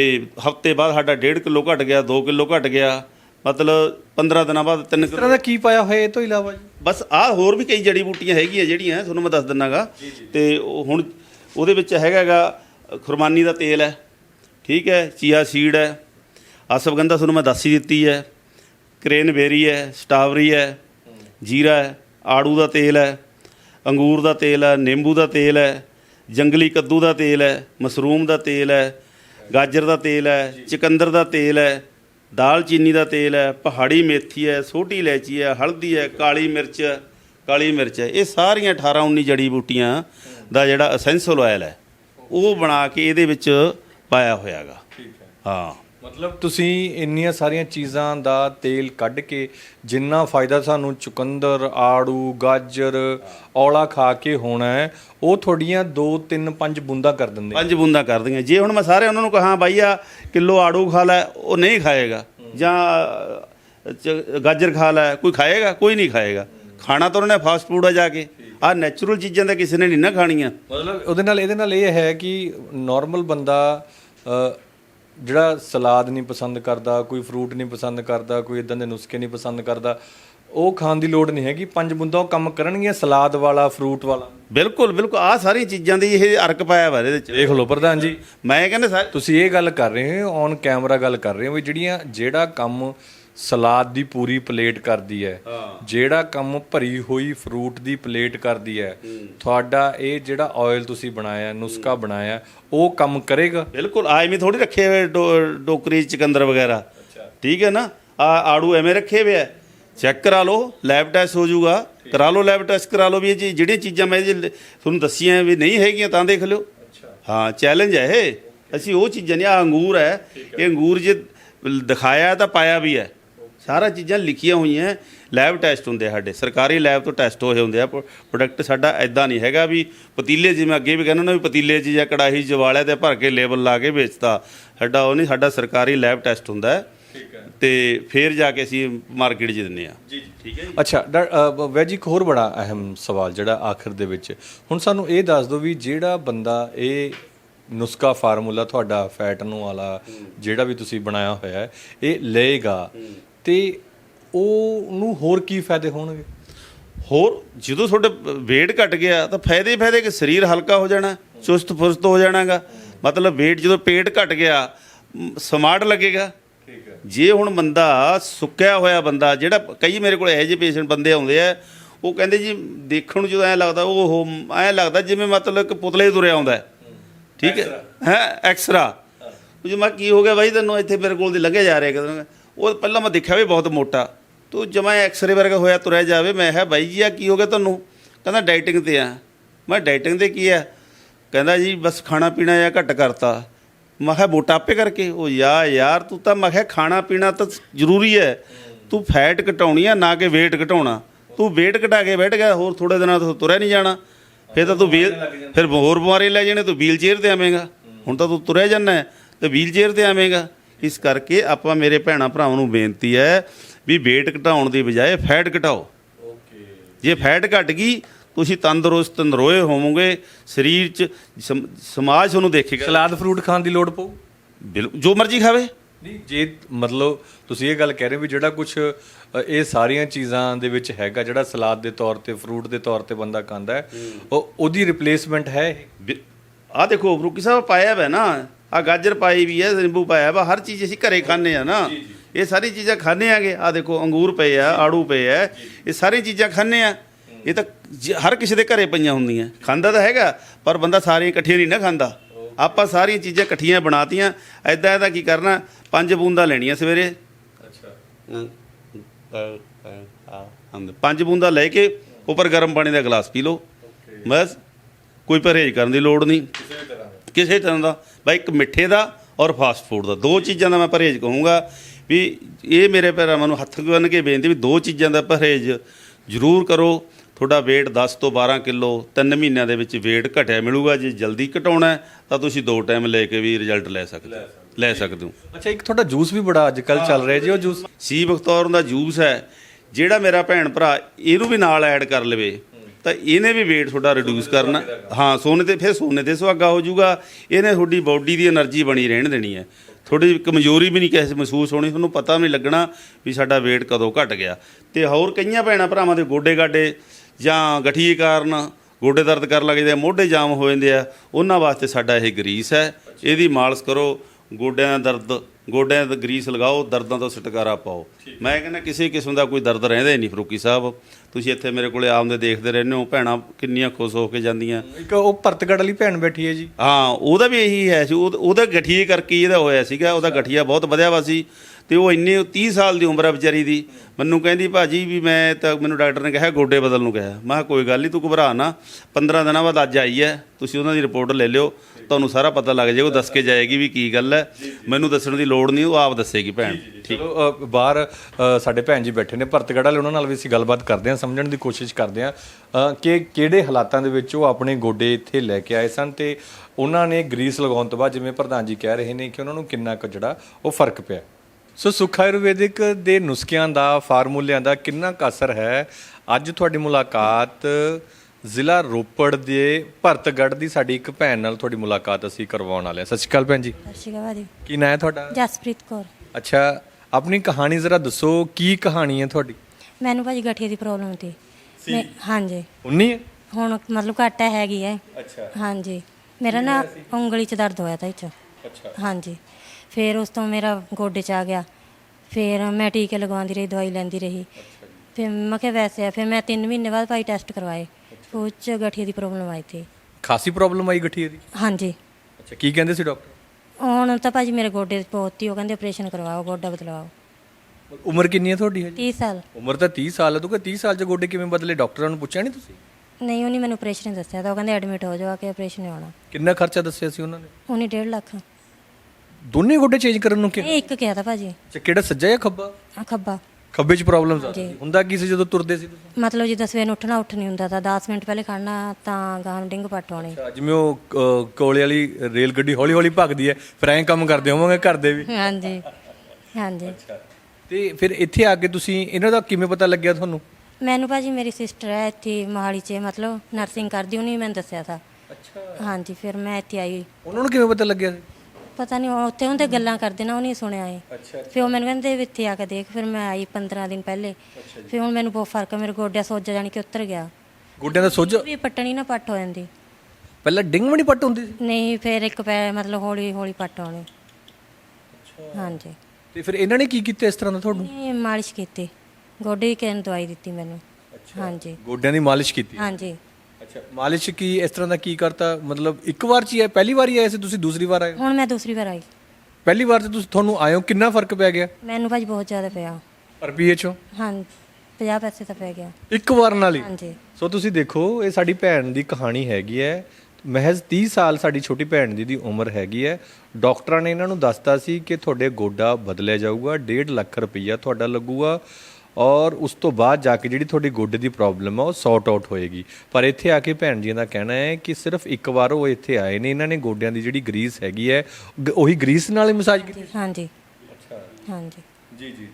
ਹਫ਼ਤੇ ਬਾਅਦ ਸਾਡਾ 1.5 ਕਿਲੋ ਘਟ ਗਿਆ 2 ਕਿਲੋ ਘਟ ਗਿਆ। ਮਤਲਬ 15 ਦਿਨਾਂ ਬਾਅਦ 3 ਇਸ ਤਰ੍ਹਾਂ ਦਾ ਕੀ ਪਾਇਆ ਹੋਇਆ ਇਹ ਤੋਂ ਇਲਾਵਾ ਜੀ? ਬਸ ਆਹ ਹੋਰ ਵੀ ਕਈ ਜੜੀ ਬੂਟੀਆਂ ਹੈਗੀਆਂ ਜਿਹੜੀਆਂ ਤੁਹਾਨੂੰ ਮੈਂ ਦੱਸ ਦਿੰਨਾਗਾ। ਤੇ ਹੁਣ ਉਹਦੇ ਵਿੱਚ ਹੈਗਾਗਾ ਖੁਰਮਾਨੀ ਦਾ ਤੇਲ ਹੈ, ਠੀਕ ਹੈ, ਚੀਆ ਸੀਡ ਹੈ ਅਸਵਗੰਧਾ ਤੁਹਾਨੂੰ ਮੈਂ ਦੱਸ ਹੀ ਦਿੱਤੀ ਹੈ ਕਰੇਨਬੇਰੀ ਹੈ, ਸਟਾਵਰੀ ਹੈ, ਜੀਰਾ ਹੈ, ਆੜੂ ਦਾ ਤੇਲ ਹੈ, ਅੰਗੂਰ ਦਾ ਤੇਲ ਹੈ, ਨਿੰਬੂ ਦਾ ਤੇਲ ਹੈ, ਜੰਗਲੀ ਕੱਦੂ ਦਾ ਤੇਲ ਹੈ, ਮਸਰੂਮ ਦਾ ਤੇਲ ਹੈ, ਗਾਜਰ ਦਾ ਤੇਲ ਹੈ, ਚਿਕੰਦਰ ਦਾ ਤੇਲ ਹੈ, ਦਾਲ ਚੀਨੀ ਦਾ ਤੇਲ ਹੈ, ਪਹਾੜੀ ਮੇਥੀ ਹੈ ਛੋਟੀ ਇਲਾਇਚੀ ਹੈ, ਹਲਦੀ ਹੈ, ਕਾਲੀ ਮਿਰਚ ਕਾਲੀ ਮਿਰਚ ਹੈ, ਇਹ ਸਾਰੀਆਂ 18 19 ਜੜੀ ਬੂਟੀਆਂ ਦਾ ਜਿਹੜਾ ਐਸੈਂਸ਼ੀਅਲ ਆਇਲ ਹੈ ਉਹ ਬਣਾ ਕੇ ਇਹਦੇ ਵਿੱਚ ਪਾਇਆ ਹੋਇਆਗਾ। ਠੀਕ ਹੈ। ਹਾਂ। ਮਤਲਬ ਤੁਸੀਂ ਇੰਨੀਆਂ ਸਾਰੀਆਂ ਚੀਜ਼ਾਂ ਦਾ ਤੇਲ ਕੱਢ ਕੇ ਜਿੰਨਾ ਫਾਇਦਾ ਸਾਨੂੰ ਚੁਕੰਦਰ ਆੜੂ ਗਾਜਰ ਔਲਾ ਖਾ ਕੇ ਹੋਣਾ ਹੈ ਉਹ ਤੁਹਾਡੀਆਂ 2 3 5 ਬੂੰਦਾਂ ਕਰ ਦਿੰਦੇ ਪੰਜ ਬੂੰਦਾਂ ਕਰਦੀਆਂ ਜੇ ਹੁਣ ਮੈਂ ਸਾਰੇ ਉਹਨਾਂ ਨੂੰ ਕਹਾਂ ਬਾਈ ਆ ਕਿਲੋ ਆੜੂ ਖਾ ਲੈ ਉਹ ਨਹੀਂ ਖਾਏਗਾ ਜਾਂ ਅ, ਚ- ਗਾਜਰ ਖਾ ਲੈ ਕੋਈ ਖਾਏਗਾ? ਕੋਈ ਨਹੀਂ ਖਾਏਗਾ। ਖਾਣਾ ਤਾਂ ਉਹਨਾਂ ਨੇ ਫਾਸਟ ਫੂਡ ਆ ਜਾ ਕੇ। ਆ ਨੈਚੁਰਲ ਚੀਜ਼ਾਂ ਤਾਂ ਕਿਸੇ ਨੇ ਨਹੀਂ ਨਾ ਖਾਣੀਆਂ। ਮਤਲਬ ਉਹਦੇ ਨਾਲ ਇਹਦੇ ਨਾਲ ਇਹ ਹੈ ਕਿ ਨਾਰਮਲ ਬੰਦਾ ਜਿਹੜਾ ਸਲਾਦ ਨਹੀਂ ਪਸੰਦ ਕਰਦਾ ਕੋਈ ਫਰੂਟ ਨਹੀਂ ਪਸੰਦ ਕਰਦਾ ਕੋਈ ਇਦਾਂ ਦੇ ਨੁਸਖੇ ਨਹੀਂ ਪਸੰਦ ਕਰਦਾ ਉਹ ਖਾਣ ਦੀ ਲੋੜ ਨਹੀਂ ਹੈਗੀ। ਪੰਜ ਬੁੰਦਾਂ ਉਹ ਕੰਮ ਕਰਨਗੀਆਂ ਸਲਾਦ ਵਾਲਾ ਫਰੂਟ ਵਾਲਾ। ਬਿਲਕੁਲ ਬਿਲਕੁਲ ਆ ਸਾਰੀਆਂ ਚੀਜ਼ਾਂ ਦੀ ਇਹ ਅਰਕ ਪਾਇਆ ਵਾ ਇਹਦੇ ਵਿੱਚ। ਦੇਖ ਲਓ ਪ੍ਰਧਾਨ ਜੀ। ਮੈਂ ਕਹਿੰਦਾ ਤੁਸੀਂ ਇਹ ਗੱਲ ਕਰ ਰਹੇ ਹੋ ਔਨ ਕੈਮਰਾ ਗੱਲ ਕਰ ਰਹੇ ਹੋ ਵੀ ਜਿਹੜੀਆਂ ਜਿਹੜਾ ਕੰਮ ਸਲਾਦ ਦੀ ਪੂਰੀ ਪਲੇਟ ਕਰਦੀ ਹੈ। ਜਿਹੜਾ ਕੰਮ ਭਰੀ ਹੋਈ ਫਰੂਟ ਦੀ ਪਲੇਟ ਕਰਦੀ ਹੈ ਤੁਹਾਡਾ ਇਹ ਜਿਹੜਾ ਆਇਲ ਤੁਸੀਂ ਬਣਾਇਆ ਨੁਸਖਾ ਬਣਾਇਆ ਉਹ ਕੰਮ ਕਰੇਗਾ? ਬਿਲਕੁਲ ਆ ਐਵੇਂ ਥੋੜੀ ਰੱਖੇ ਹੋਏ ਡੋ- ਟੋਕਰੀ 'ਚ ਚਿਕੰਦਰ ਵਗੈਰਾ। ਠੀਕ ਹੈ ਨਾ? ਆ ਆੜੂ ਐਵੇਂ ਰੱਖੇ ਹੋਏ ਆ। ਚੈੱਕ ਕਰਾ ਲਓ ਲੈਬ ਟੈਸਟ ਹੋ ਜਾਊਗਾ। ਕਰਾ ਲਓ ਲੈਬ ਟੈਸਟ ਕਰਾ ਲਓ ਵੀ ਇਹ ਜਿਹੜੀਆਂ ਚੀਜ਼ਾਂ ਮੈਂ ਤੁਹਾਨੂੰ ਦੱਸੀਆਂ ਵੀ ਨਹੀਂ ਹੈਗੀਆਂ ਤਾਂ ਦੇਖ ਲਿਓ। ਹਾਂ ਚੈਲੰਜ ਹੈ ਇਹ। ਅਸੀਂ ਉਹ ਚੀਜ਼ਾਂ ਨਹੀਂ ਆ ਅੰਗੂਰ ਹੈ। ਇਹ ਅੰਗੂਰ ਜੇ ਦਿਖਾਇਆ ਤਾਂ ਪਾਇਆ ਵੀ ਹੈ। ਸਾਰਾ ਚੀਜ਼ਾਂ ਲਿਖੀਆਂ ਹੋਈਆਂ ਲੈਬ ਟੈਸਟ ਹੁੰਦੇ ਆ ਸਾਡੇ। ਸਰਕਾਰੀ ਲੈਬ ਤੋਂ ਟੈਸਟ ਹੋਏ ਹੁੰਦੇ ਆ। ਪ੍ਰੋਡਕਟ ਸਾਡਾ ਐਦਾਂ ਨਹੀਂ ਹੈਗਾ ਵੀ ਪਤੀਲੇ ਜਿਵੇਂ ਅੱਗੇ ਵੀ ਕਹਿੰਦਾ ਨਾ ਵੀ ਪਤੀਲੇ 'ਚ ਜਾਂ ਕੜਾਹੀ 'ਚ ਵਾਲਿਆ ਤੇ ਭਰ ਕੇ ਲੇਬਲ ਲਾ ਕੇ ਵੇਚਤਾ। ਸਾਡਾ ਉਹ ਨਹੀਂ ਸਾਡਾ ਸਰਕਾਰੀ ਲੈਬ ਟੈਸਟ ਹੁੰਦਾ ਹੈ। ਤੇ ਫਿਰ ਜਾ ਕੇ ਅਸੀਂ ਮਾਰਕੀਟ 'ਚ ਦਿੰਨੇ ਆ। ਜੀ ਠੀਕ ਹੈ ਅੱਛਾ ਡਾ- ਅ, ਵੈਜ ਇੱਕ ਹੋਰ ਬੜਾ ਅਹਿਮ ਸਵਾਲ ਜਿਹੜਾ ਆਖਰ ਦੇ ਵਿੱਚ। ਹੁਣ ਸਾਨੂੰ ਇਹ ਦੱਸ ਦਿਓ ਵੀ ਜਿਹੜਾ ਬੰਦਾ ਇਹ ਨੁਸਖਾ ਫਾਰਮੂਲਾ ਤੁਹਾਡਾ ਫੈਟ ਨੂੰ ਵਾਲਾ ਜਿਹੜਾ ਵੀ ਤੁਸੀਂ ਬਣਾਇਆ ਹੋਇਆ ਹੈ ਇਹ ਲਏਗਾ। ਤੇ ਉਹ ਨੂੰ ਹੋਰ ਕੀ ਫਾਇਦੇ ਹੋਣਗੇ? ਹੋਰ ਜਦੋਂ ਤੁਹਾਡਾ weight ਘਟ ਗਿਆ ਤਾਂ ਫਾਇਦੇ ਹੀ ਫਾਇਦੇ ਕਿ ਸਰੀਰ ਹਲਕਾ ਹੋ ਜਾਣਾ ਚੁਸਤ ਫੁਰਸਤ ਹੋ ਜਾਣਾਗਾ। ਮਤਲਬ weight ਜਦੋਂ ਪੇਟ ਘਟ ਗਿਆ ਸਮਾਰਟ ਲੱਗੇਗਾ। ਠੀਕ ਹੈ। ਜੇ ਹੁਣ ਬੰਦਾ ਸੁੱਕਿਆ ਹੋਇਆ ਬੰਦਾ ਜਿਹੜਾ ਕਈ ਮੇਰੇ ਕੋਲ ਇਹੋ ਜਿਹੇ ਪੇਸ਼ੈਂਟ ਬੰਦੇ ਆਉਂਦੇ ਆ ਉਹ ਕਹਿੰਦੇ ਜੀ ਦੇਖਣ ਨੂੰ ਜਦੋਂ ਐ ਲੱਗਦਾ ਉਹ ਐ ਲੱਗਦਾ ਜਿਵੇਂ ਮਤਲਬ ਇੱਕ ਪੁਤਲੇ ਤੁਰਿਆ ਆਉਂਦਾ। ਠੀਕ ਹੈ। ਹੈ ਐਕਸਰਾ ਉਹ ਜੀ ਮੈਂ ਕੀ ਹੋ ਗਿਆ ਬਾਈ ਤੈਨੂੰ? ਇੱਥੇ ਮੇਰੇ ਕੋਲ ਦੀ ਲੰਘਿਆ ਜਾ ਰਿਹਾ ਕਿਤੇ ਉਹ ਪਹਿਲਾਂ ਮੈਂ ਦੇਖਿਆ ਵੀ ਬਹੁਤ ਮੋਟਾ। ਤੂੰ ਜਮਾ ਐਕਸਰੇ ਵਰਗਾ ਹੋਇਆ, ਤੁਰਿਆ ਜਾਵੇ। ਮੈਂ ਕਿਹਾ, ਬਾਈ ਜੀ ਆ ਕੀ ਹੋ ਗਿਆ ਤੁਹਾਨੂੰ? ਕਹਿੰਦਾ ਡਾਈਟਿੰਗ ਤੇ ਆ। ਮੈਂ ਡਾਈਟਿੰਗ ਤੇ ਕੀ ਆ? ਕਹਿੰਦਾ, ਜੀ, ਬਸ ਖਾਣਾ ਪੀਣਾ ਜਾਂ ਘੱਟ ਕਰਤਾ। ਮੈਂ ਕਿਹਾ ਮੋਟਾਪੇ ਕਰਕੇ? ਉਹ ਯਾ, ਯਾਰ, ਤੂੰ ਤਾਂ, ਮੈਂ ਕਿਹਾ, ਖਾਣਾ ਪੀਣਾ ਤਾਂ ਜ਼ਰੂਰੀ ਹੈ। ਤੂੰ ਫੈਟ ਘਟਾਉਣੀ ਆ, ਨਾ ਕਿ weight ਘਟਾਉਣਾ। ਤੂੰ weight ਘਟਾ ਕੇ ਬੈਠ ਗਿਆ, ਹੋਰ ਥੋੜੇ ਦਿਨਾਂ ਤੋਂ ਤੁਰਿਆ ਨਹੀਂ ਜਾਣਾ। ਫਿਰ ਤਾਂ ਤੂੰ ਵੀਲ ਫਿਰ ਹੋਰ ਬਿਮਾਰੀ ਲੈ ਜਾਣੇ ਤੂੰ ਵੀਲ ਚੇਅਰ ਤੇ ਆਵੇਂਗਾ। ਹੁਣ ਤਾਂ ਤੂੰ ਤੁਰਿਆ ਜਾਂਦਾ ਹੈ, ਤੇ ਵੀਲ ਚੇਅਰ ਤੇ ਆਵੇਂਗਾ। ਇਸ ਕਰਕੇ ਆਪਾਂ ਮੇਰੇ ਭੈਣਾ ਭਰਾਵਾਂ ਨੂੰ ਬੇਨਤੀ ਹੈ ਵੀ weight ਘਟਾਉਣ ਦੀ ਬਜਾਏ ਫੈਟ ਘਟਾਓ। ਓਕੇ ਜੇ ਫੈਟ ਘਟ ਗਈ ਤੁਸੀਂ ਤੰਦਰੁਸਤ ਨਰੋਏ ਹੋਵੋਗੇ ਸਰੀਰ 'ਚ ਸਮ- ਸਮਾਜ ਤੁਹਾਨੂੰ ਦੇਖੇਗਾ। ਸਲਾਦ ਫਰੂਟ ਖਾਣ ਦੀ ਲੋੜ ਪਊ? ਬਿਲਕੁਲ ਜੋ ਮਰਜ਼ੀ ਖਾਵੇ। ਨਹੀਂ ਜੇ ਮਤਲਬ ਤੁਸੀਂ ਇਹ ਗੱਲ ਕਹਿ ਰਹੇ ਹੋ ਵੀ ਜਿਹੜਾ ਕੁਝ ਇਹ ਸਾਰੀਆਂ ਚੀਜ਼ਾਂ ਦੇ ਵਿੱਚ ਹੈਗਾ ਜਿਹੜਾ ਸਲਾਦ ਦੇ ਤੌਰ ਤੇ ਫਰੂਟ ਦੇ ਤੌਰ ਤੇ ਬੰਦਾ ਖਾਂਦਾ ਹੈ ਉਹ ਉਹਦੀ ਰਿਪਲੇਸਮੈਂਟ ਹੈ ਇਹ? ਆ ਦੇਖੋ ਫਰੂਕੀ ਸਾਹਿਬ ਪਾਇਆ ਵਾ ਨਾ। ਆ ਗਾਜਰ ਪਾਈ ਵੀ ਹੈ ਨਿੰਬੂ ਪਾਇਆ ਵਾ ਹਰ ਚੀਜ਼ ਅਸੀਂ ਘਰੇ ਖਾਂਦੇ ਆ ਨਾ। ਇਹ ਸਾਰੀ ਚੀਜ਼ਾਂ ਖਾਂਦੇ ਆਗੇ। ਆ ਦੇਖੋ ਅੰਗੂਰ ਪਏ ਆ ਆੜੂ ਪਏ ਆ ਇਹ ਸਾਰੀ ਚੀਜ਼ਾਂ ਖਾਂਦੇ ਆ। ਇਹ ਤਾਂ ਹਰ ਕਿਸੇ ਦੇ ਘਰੇ ਪਈਆਂ ਹੁੰਦੀਆਂ। ਖਾਂਦਾ ਤਾਂ ਹੈਗਾ ਪਰ ਬੰਦਾ ਸਾਰੀਆਂ ਇਕੱਠੀਆਂ ਨਹੀਂ ਨਾ ਖਾਂਦਾ। ਆਪਾਂ ਸਾਰੀਆਂ ਚੀਜ਼ਾਂ ਇਕੱਠੀਆਂ ਬਣਾਤੀਆਂ ਐਦਾਂ ਐਦਾਂ ਕੀ ਕਰਨਾ ਪੰਜ ਬੂੰਦਾਂ ਲੈਣੀਆਂ ਸਵੇਰੇ। ਅੱਛਾ। ਪੰਜ ਬੂੰਦਾਂ ਲੈ ਕੇ ਉੱਪਰ ਗਰਮ ਪਾਣੀ ਦਾ ਗਲਾਸ ਪੀ ਲਓ। ਬਸ ਕੋਈ ਪਰਹੇਜ਼ ਕਰਨ ਦੀ ਲੋੜ ਨਹੀਂ। ਕਿਸੇ ਵੀ ਤਰ੍ਹਾਂ ਕਿਸੇ ਤਰ੍ਹਾਂ ਦਾ ਬਾਈ ਇੱਕ ਮਿੱਠੇ ਦਾ ਔਰ ਫਾਸਟ ਫੂਡ ਦਾ। ਦੋ ਚੀਜ਼ਾਂ ਦਾ ਮੈਂ ਪਰਹੇਜ਼ ਕਹੂੰਗਾ ਵੀ ਇਹ ਮੇਰੇ ਭਰਾਵਾਂ ਨੂੰ ਹੱਥ ਬੰਨ੍ਹ ਕੇ ਬੇਨਤੀ ਵੀ ਦੋ ਚੀਜ਼ਾਂ ਦਾ ਪਰਹੇਜ਼ ਜ਼ਰੂਰ ਕਰੋ। ਤੁਹਾਡਾ weight 10 ਤੋਂ 12 ਕਿਲੋ 3 ਮਹੀਨਿਆਂ ਦੇ ਵਿੱਚ weight ਘਟਿਆ ਮਿਲੂਗਾ। ਜੇ ਜਲਦੀ ਘਟਾਉਣਾ ਹੈ ਤਾਂ ਤੁਸੀਂ ਦੋ ਟਾਈਮ ਲੈ ਕੇ ਵੀ ਰਿਜ਼ਲਟ ਲੈ ਸਕਦੇ ਹੋ। ਲੈ ਸਕਦੇ ਹੋ। ਅੱਛਾ ਇੱਕ ਤੁਹਾਡਾ ਜੂਸ ਵੀ ਬੜਾ ਅੱਜ ਕੱਲ ਚੱਲ ਰਿਹਾ ਜੀ ਉਹ ਜੂਸ ਸੀ ਬਖਤੌਰ ਦਾ ਜੂਸ ਹੈ ਜਿਹੜਾ ਮੇਰਾ ਭੈਣ ਭਰਾ ਇਹਨੂੰ ਵੀ ਨਾਲ ਐਡ ਕਰ ਲਵੇ। ਤਾਂ ਇਹਨੇ ਵੀ weight ਤੁਹਾਡਾ ਰਿਡਿਊਸ ਕਰਨਾ। ਹਾਂ ਸੋਨੇ ਤੇ ਫਿਰ ਸੋਨੇ ਤੇ ਸੁਹਾਗਾ ਹੋ ਜਾਊਗਾ। ਇਹਨੇ ਤੁਹਾਡੀ ਬਾਡੀ ਦੀ એનર્ਜੀ ਬਣੀ ਰਹਿਣ ਦੇਣੀ ਹੈ। ਥੋੜੀ ਕਮਜ਼ੋਰੀ ਵੀ ਨਹੀਂ ਕਿਸੇ ਮਹਿਸੂਸ ਹੋਣੀ ਤੁਹਾਨੂੰ ਪਤਾ ਵੀ ਨਹੀਂ ਲੱਗਣਾ ਵੀ ਸਾਡਾ weight ਕਦੋਂ ਘਟ ਗਿਆ। ਤੇ ਹੋਰ ਕਈਆਂ ਭੈਣਾ ਭਰਾਵਾਂ ਦੇ ਗੋਡੇ ਗਾਡੇ ਜਾਂ ਗਠੀਏ ਕਾਰਨ ਗੋਡੇ ਦਰਦ ਕਰਨ ਲੱਗ ਜਾਂਦੇ ਆ ਮੋਢੇ ਜਾਮ ਹੋ ਜਾਂਦੇ ਆ ਉਹਨਾਂ ਵਾਸਤੇ ਸਾਡਾ ਇਹ ਗਰੀਸ ਹੈ। ਇਹਦੀ ਮਾਲਸ ਕਰੋ ਗੋਡਿਆਂ ਦਾ ਦਰਦ ਗੋਡਿਆਂ ਤੇ ਗਰੀਸ ਲਗਾਓ ਦਰਦਾਂ ਤੋਂ ਛੁਟਕਾਰਾ ਪਾਓ। ਮੈਂ ਕਹਿੰਦਾ ਕਿਸੇ ਕਿਸਮ ਦਾ ਕੋਈ ਦਰਦ ਰਹਿੰਦਾ ਹੀ ਨਹੀਂ ਫਰੂਕੀ ਸਾਹਿਬ। ਤੁਸੀਂ ਇੱਥੇ ਮੇਰੇ ਕੋਲੇ ਆਉਂਦੇ ਦੇਖਦੇ ਰਹਿੰਦੇ ਹੋ ਭੈਣਾਂ ਕਿੰਨੀਆਂ ਖੁਸ਼ ਹੋ ਕੇ ਜਾਂਦੀਆਂ। ਇੱਕ ਉਹ ਪਰਤਗੜ ਵਾਲੀ ਭੈਣ ਬੈਠੀ ਹੈ ਜੀ। ਹਾਂ ਉਹਦਾ ਵੀ ਇਹੀ ਹੈ ਸੀ ਉਹ- ਉਹਦਾ ਗਠੀਏ ਕਰਕੇ ਇਹਦਾ ਹੋਇਆ ਸੀਗਾ ਉਹਦਾ ਗਠੀਆ ਬਹੁਤ ਵਧਿਆ ਵਾ ਸੀ। ਤੇ ਉਹ ਇੰਨੇ 30 ਸਾਲ ਦੀ ਉਮਰ ਆ ਵਿਚਾਰੀ ਦੀ। ਮੈਨੂੰ ਕਹਿੰਦੀ ਭਾਜੀ ਵੀ ਮੈਂ ਤਾਂ ਮੈਨੂੰ ਡਾਕਟਰ ਨੇ ਕਿਹਾ ਗੋਡੇ ਬਦਲ ਨੂੰ ਕਿਹਾ। ਮੈਂ ਕੋਈ ਗੱਲ ਨਹੀਂ ਤੂੰ ਘਬਰਾ ਨਾ। 15 ਦਿਨਾਂ ਬਾਅਦ ਅੱਜ ਆਈ ਹੈ ਤੁਸੀਂ ਉਹਨਾਂ ਦੀ ਰਿਪੋਰਟ ਲੈ ਲਿਓ। ਤੁਹਾਨੂੰ ਸਾਰਾ ਪਤਾ ਲੱਗ ਜਾਏਗਾ ਉਹ ਦੱਸ ਕੇ ਜਾਏਗੀ ਵੀ ਕੀ ਗੱਲ ਹੈ। ਮੈਨੂੰ ਦੱਸਣ ਦੀ ਲੋੜ ਨਹੀਂ ਉਹ ਆਪ ਦੱਸੇਗੀ ਭੈਣ। ਠੀਕ। ਚਲੋ ਅ, ਬਾਹਰ ਅ, ਸਾਡੇ ਭੈਣ ਜੀ ਬੈਠੇ ਨੇ ਭਰਤਗੜ ਵਾਲੇ ਉਹਨਾਂ ਨਾਲ ਵੀ ਅਸੀਂ ਗੱਲਬਾਤ ਕਰਦੇ ਹਾਂ ਸਮਝਣ ਦੀ ਕੋਸ਼ਿਸ਼ ਕਰਦੇ ਹਾਂ। ਅ, ਕਿ ਕਿਹੜੇ ਹਾਲਾਤਾਂ ਦੇ ਵਿੱਚ ਉਹ ਆਪਣੇ ਗੋਡੇ ਇੱਥੇ ਲੈ ਕੇ ਆਏ ਸਨ ਤੇ ਉਹਨਾਂ ਨੇ ਗਰੀਸ ਲਗਾਉਣ ਤੋਂ ਬਾਅਦ ਜਿਵੇਂ ਪ੍ਰਧਾਨ ਜੀ ਕਹਿ ਰਹੇ ਨੇ ਕਿ ਉਹਨਾਂ ਨੂੰ ਕਿੰਨਾ ਕੁ ਜਿਹੜਾ ਉਹ ਫ਼ਰਕ ਪਿਆ। ਸੋ ਸੁਖ ਆਯੁਰਵੈਦਿਕ ਦੇ ਨੁਸਖਿਆਂ ਦਾ ਫਾਰਮੂਲਿਆਂ ਦਾ ਕਿੰਨਾ ਕੁ ਅਸਰ ਹੈ? ਅੱਜ ਤੁਹਾਡੀ ਮੁਲਾਕਾਤ ਜ਼ਿਲ੍ਹਾ ਰੋਪੜ ਦੇ ਭਰਤਗੜ ਦੀ ਸਾਡੀ ਇੱਕ ਭੈਣ ਨਾਲ ਤੁਹਾਡੀ ਮੁਲਾਕਾਤ ਅਸੀਂ ਕਰਵਾਉਣ ਵਾਲੇ ਹਾਂ। ਸਤਿ ਸ਼੍ਰੀ ਅਕਾਲ ਭੈਣ ਜੀ। ਸਤਿ ਸ਼੍ਰੀ ਅਕਾਲ ਭਾਜੀ ਕੀ ਨਾਂ ਹੈ ਤੁਹਾਡਾ? ਜਸਪ੍ਰੀਤ ਕੌਰ। ਅੱਛਾ ਆਪਣੀ ਕਹਾਣੀ ਜ਼ਰਾ ਦੱਸੋ ਕੀ ਕਹਾਣੀ ਹੈ ਤੁਹਾਡੀ? ਮੈਨੂੰ ਭਾਜੀ ਗਠੀਏ ਦੀ ਪ੍ਰੋਬਲਮ ਸੀ। ਮੈਂ ਹਾਂਜੀ। ਉੰਨੀ ਹੈ? ਹੁਣ ਮਤਲਬ ਘੱਟ ਹੈਗੀ ਹੈ। ਅੱਛਾ। ਹਾਂਜੀ। ਮੇਰਾ ਨਾ ਉਂਗਲੀ 'ਚ ਦਰਦ ਹੋਇਆ ਤਾਂ ਇਹ 'ਚ ਅੱਛਾ। ਹਾਂਜੀ। ਫਿਰ ਉਸ ਤੋਂ ਮੇਰਾ ਗੋਡੇ 'ਚ ਆ ਗਿਆ। ਫਿਰ ਮੈਂ ਟੀਕੇ ਲਗਵਾਉਂਦੀ ਰਹੀ ਦਵਾਈ ਲੈਂਦੀ ਰਹੀ। ਫਿਰ ਮੈਂ ਕਿਹਾ ਵੈਸੇ ਆ ਫਿਰ ਮੈਂ 3 ਮਹੀਨੇ ਬਾਅਦ ਭਾਈ ਟੈਸਟ ਕਰਵਾਏ। ਉਹ 'ਚ ਗਠੀਏ ਦੀ ਪ੍ਰੋਬਲਮ ਆਈ ਸੀ ਖਾਸੀ ਪ੍ਰੋਬਲਮ ਆਈ ਗਠੀਏ ਦੀ? ਹਾਂਜੀ। ਅੱਛਾ ਕੀ ਕਹਿੰਦੇ ਸੀ ਡਾਕਟਰ ਹੁਣ ਤਾਂ ਭਾਜੀ ਮੇਰੇ ਗੋਡੇ ਹੀ ਉਹ ਕਹਿੰਦੇ ਆਪਰੇਸ਼ਨ ਕਰਵਾਓ ਗੋਡਾ ਬਦਲਾਓ। ਉਮਰ ਕਿੰਨੀ ਹੈ ਤੁਹਾਡੀ ਹਜੇ? 30 ਸਾਲ। ਉਮਰ ਤਾਂ 30 ਸਾਲ ਹੈ ਤੂੰ ਕਿ 30 ਸਾਲ ਚ ਗੋਡੇ ਕਿਵੇਂ ਬਦਲੇ? ਡਾਕਟਰਾਂ ਨੂੰ ਪੁੱਛਿਆ ਨਹੀਂ ਤੁਸੀਂ? ਨਹੀਂ ਉਹਨੇ ਮੈਨੂੰ ਆਪਰੇਸ਼ਨ ਦੱਸਿਆ ਤਾਂ ਉਹ ਕਹਿੰਦੇ ਐਡਮਿਟ ਹੋ ਜਾਓ ਆ ਕੇ ਆਪਰੇਸ਼ਨ ਹੋਣਾ। ਕਿੰਨਾ ਖਰਚਾ ਦੱਸਿਆ ਸੀ ਉਹਨਾਂ ਨੇ? ਉਹਨੇ 1.5 ਲੱਖ। ਦੋਨੇ ਗੋਡੇ ਚੇਂਜ ਕਰਨ ਨੂੰ ਕਿ ਇਹ ਇੱਕ ਕਿਹਾ ਤਾਂ ਭਾਜੀ। ਅੱਛਾ ਕਿਹੜਾ ਸੱਜਾ ਜਾਂ ਖੱਬਾ? ਆ ਖੱਬਾ। ਖੱਬੇ ਚ ਪ੍ਰੋਬਲਮ ਜੀ। ਹੁੰਦਾ ਕੀ ਸੀ ਜਦੋਂ ਤੁਰਦੇ ਸੀ ਤੁਸੀਂ? ਮਤਲਬ ਜਿੱਦਾਂ ਸਵੇਰ ਨੂੰ ਉੱਠਣਾ ਉੱਠ ਨਹੀਂ ਹੁੰਦਾ ਤਾਂ 10 ਮਿੰਟ ਪਹਿਲੇ ਖੜਨਾ ਤਾਂ ਗਾਂ ਨੂੰ ਡਿੰਗ ਪੱਟ ਆਉਣੀ। ਅੱਛਾ ਜਿਵੇਂ ਉਹ ਅ, ਕੋਲੇ ਵਾਲੀ ਰੇਲ ਗੱਡੀ ਹੌਲੀ ਹੌਲੀ ਭੱਜਦੀ ਹੈ ਫਿਰ ਐਂ ਕੰਮ ਕਰਦੇ ਹੋਵੋਗੇ ਘਰ ਦੇ ਵੀ। ਹਾਂਜੀ ਹਾਂਜੀ। ਤੇ ਫਿਰ ਇੱਥੇ ਆ ਕੇ ਤੁਸੀਂ ਇਹਨਾਂ ਦਾ ਕਿਵੇਂ ਪਤਾ ਲੱਗਿਆ ਤੁਹਾਨੂੰ? ਮੈਨੂੰ ਭਾਜੀ ਮੇਰੀ ਸਿਸਟਰ ਹੈ ਇੱਥੇ ਮੋਹਾਲੀ 'ਚ ਮਤਲਬ ਨਰਸਿੰਗ ਕਰਦੀ ਉਹਨੇ ਮੈਨੂੰ ਦੱਸਿਆ ਤਾਂ। ਅੱਛਾ। ਹਾਂਜੀ ਫਿਰ ਮੈਂ ਇੱਥੇ ਆਈ। ਉਹਨਾਂ ਨੂੰ ਕਿਵੇਂ ਪਤਾ ਲੱਗਿਆ ਸੀ? ਪਤਾ ਨਹੀਂ ਉੱਥੇ ਹੁੰਦੇ ਗੱਲਾਂ ਕਰਦੇ ਨਾ ਉਹ ਨਹੀਂ ਸੁਣਿਆ ਏ ਅੱਛਾ ਫਿਰ ਉਹ ਮੈਨੂੰ ਕਹਿੰਦੇ ਵੀ ਇੱਥੇ ਆ ਕੇ ਦੇਖ ਫਿਰ ਮੈਂ ਆਈ 15 ਦਿਨ ਪਹਿਲੇ। ਫਿਰ ਹੁਣ ਮੈਨੂੰ ਬਹੁਤ ਫ਼ਰਕ ਹੈ ਮੇਰੇ ਗੋਡਿਆਂ ਸੋਜਾ ਜਾਣੀ ਕਿ ਉਤਰ ਗਿਆ। ਗੋਡਿਆਂ ਦਾ ਸੁੱਜ? ਵੀ ਪੱਟਣੀ ਨਾ ਪੱਟ ਹੋ ਜਾਂਦੀ। ਪਹਿਲਾਂ ਡਿੰਗ ਵੀ ਨਹੀਂ ਪੱਟ ਹੁੰਦੀ ਸੀ? ਨਹੀਂ ਫਿਰ ਇੱਕ ਪੈ ਮਤਲਬ ਹੌਲੀ ਹੌਲੀ ਪੱਟ ਆਉਣੀ। ਹਾਂਜੀ। ਤੇ ਫਿਰ ਇਹਨਾਂ ਨੇ ਕੀ ਕੀਤਾ ਇਸ ਤਰ੍ਹਾਂ ਦਾ ਤੁਹਾਨੂੰ? ਇਹ ਮਾਲਿਸ਼ ਕੀਤੀ। ਗੋਡੇ ਦੀ ਕਿਨ ਦਵਾਈ ਦਿੱਤੀ ਮੈਨੂੰ। ਹਾਂਜੀ। ਗੋਡਿਆਂ ਦੀ ਮਾਲਿਸ਼ ਕੀਤੀ। ਹਾਂਜੀ। ਅੱਛਾ ਮਾਲਿਸ਼ ਕੀ ਇਸ ਤਰ੍ਹਾਂ ਦਾ ਕੀ ਕਰਤਾ? ਮਤਲਬ ਇੱਕ ਵਾਰ ਚ ਹੀ ਹੈ ਪਹਿਲੀ ਵਾਰ ਹੀ ਆਏ ਸੀ ਤੁਸੀਂ ਦੂਸਰੀ ਵਾਰ ਆਏ? ਹੋ? ਹੁਣ ਮੈਂ ਦੂਸਰੀ ਵਾਰ ਆਈ। ਪਹਿਲੀ ਵਾਰ ਤੇ ਤੁਸੀਂ ਤੁਹਾਨੂੰ ਆਏ ਹੋ ਕਿੰਨਾ ਫ਼ਰਕ ਪੈ ਗਿਆ? ਮੈਨੂੰ ਭਾਜੀ ਬਹੁਤ ਜ਼ਿਆਦਾ ਪਿਆ। ਪਰ ਪੀਐਚਓ ਹਾਂ 50 ਪੈਸੇ ਤਾਂ ਪੈ ਗਿਆ। ਇੱਕ ਵਾਰ ਨਾਲ ਹੀ? ਹਾਂਜੀ। ਸੋ ਤੁਸੀਂ ਦੇਖੋ ਇਹ ਸਾਡੀ ਭੈਣ ਦੀ ਕਹਾਣੀ ਹੈਗੀ ਹੈ। ਮਹਿਜ਼ 30 ਸਾਲ ਸਾਡੀ ਛੋਟੀ ਭੈਣ ਦੀ ਦੀ ਉਮਰ ਹੈਗੀ ਹੈ। ਡਾਕਟਰਾਂ ਨੇ ਇਹਨਾਂ ਨੂੰ ਦੱਸਤਾ ਸੀ ਕਿ ਤੁਹਾਡੇ ਗੋਡਾ ਬਦਲਿਆ ਜਾਊਗਾ 1.5 ਲੱਖ ਰੁਪਈਆ ਤੁਹਾਡਾ ਲੱਗੂਗਾ। ਔਰ ਉਸ ਤੋਂ ਬਾਅਦ ਜਾ ਕੇ ਜਿਹੜੀ ਤੁਹਾਡੀ ਗੋਡੇ ਦੀ ਪ੍ਰੋਬਲਮ ਆ ਉਹ ਸੌਟ ਆਊਟ ਹੋਏਗੀ। ਪਰ ਇੱਥੇ ਆ ਕੇ ਭੈਣ ਜੀ ਦਾ ਕਹਿਣਾ ਹੈ ਕਿ ਸਿਰਫ ਇੱਕ ਵਾਰ ਉਹ ਇੱਥੇ ਆਏ ਨੇ ਇਹਨਾਂ ਨੇ ਗੋਡਿਆਂ ਦੀ ਜਿਹੜੀ ਗਰੀਸ ਹੈਗੀ ਹੈ ਗ- ਉਹੀ ਗਰੀਸ ਨਾਲ ਹੀ ਮਸਾਜ ਕੀਤੀ? ਹਾਂਜੀ ਹਾਂਜੀ। ਜੀ ਜੀ ਜੀ।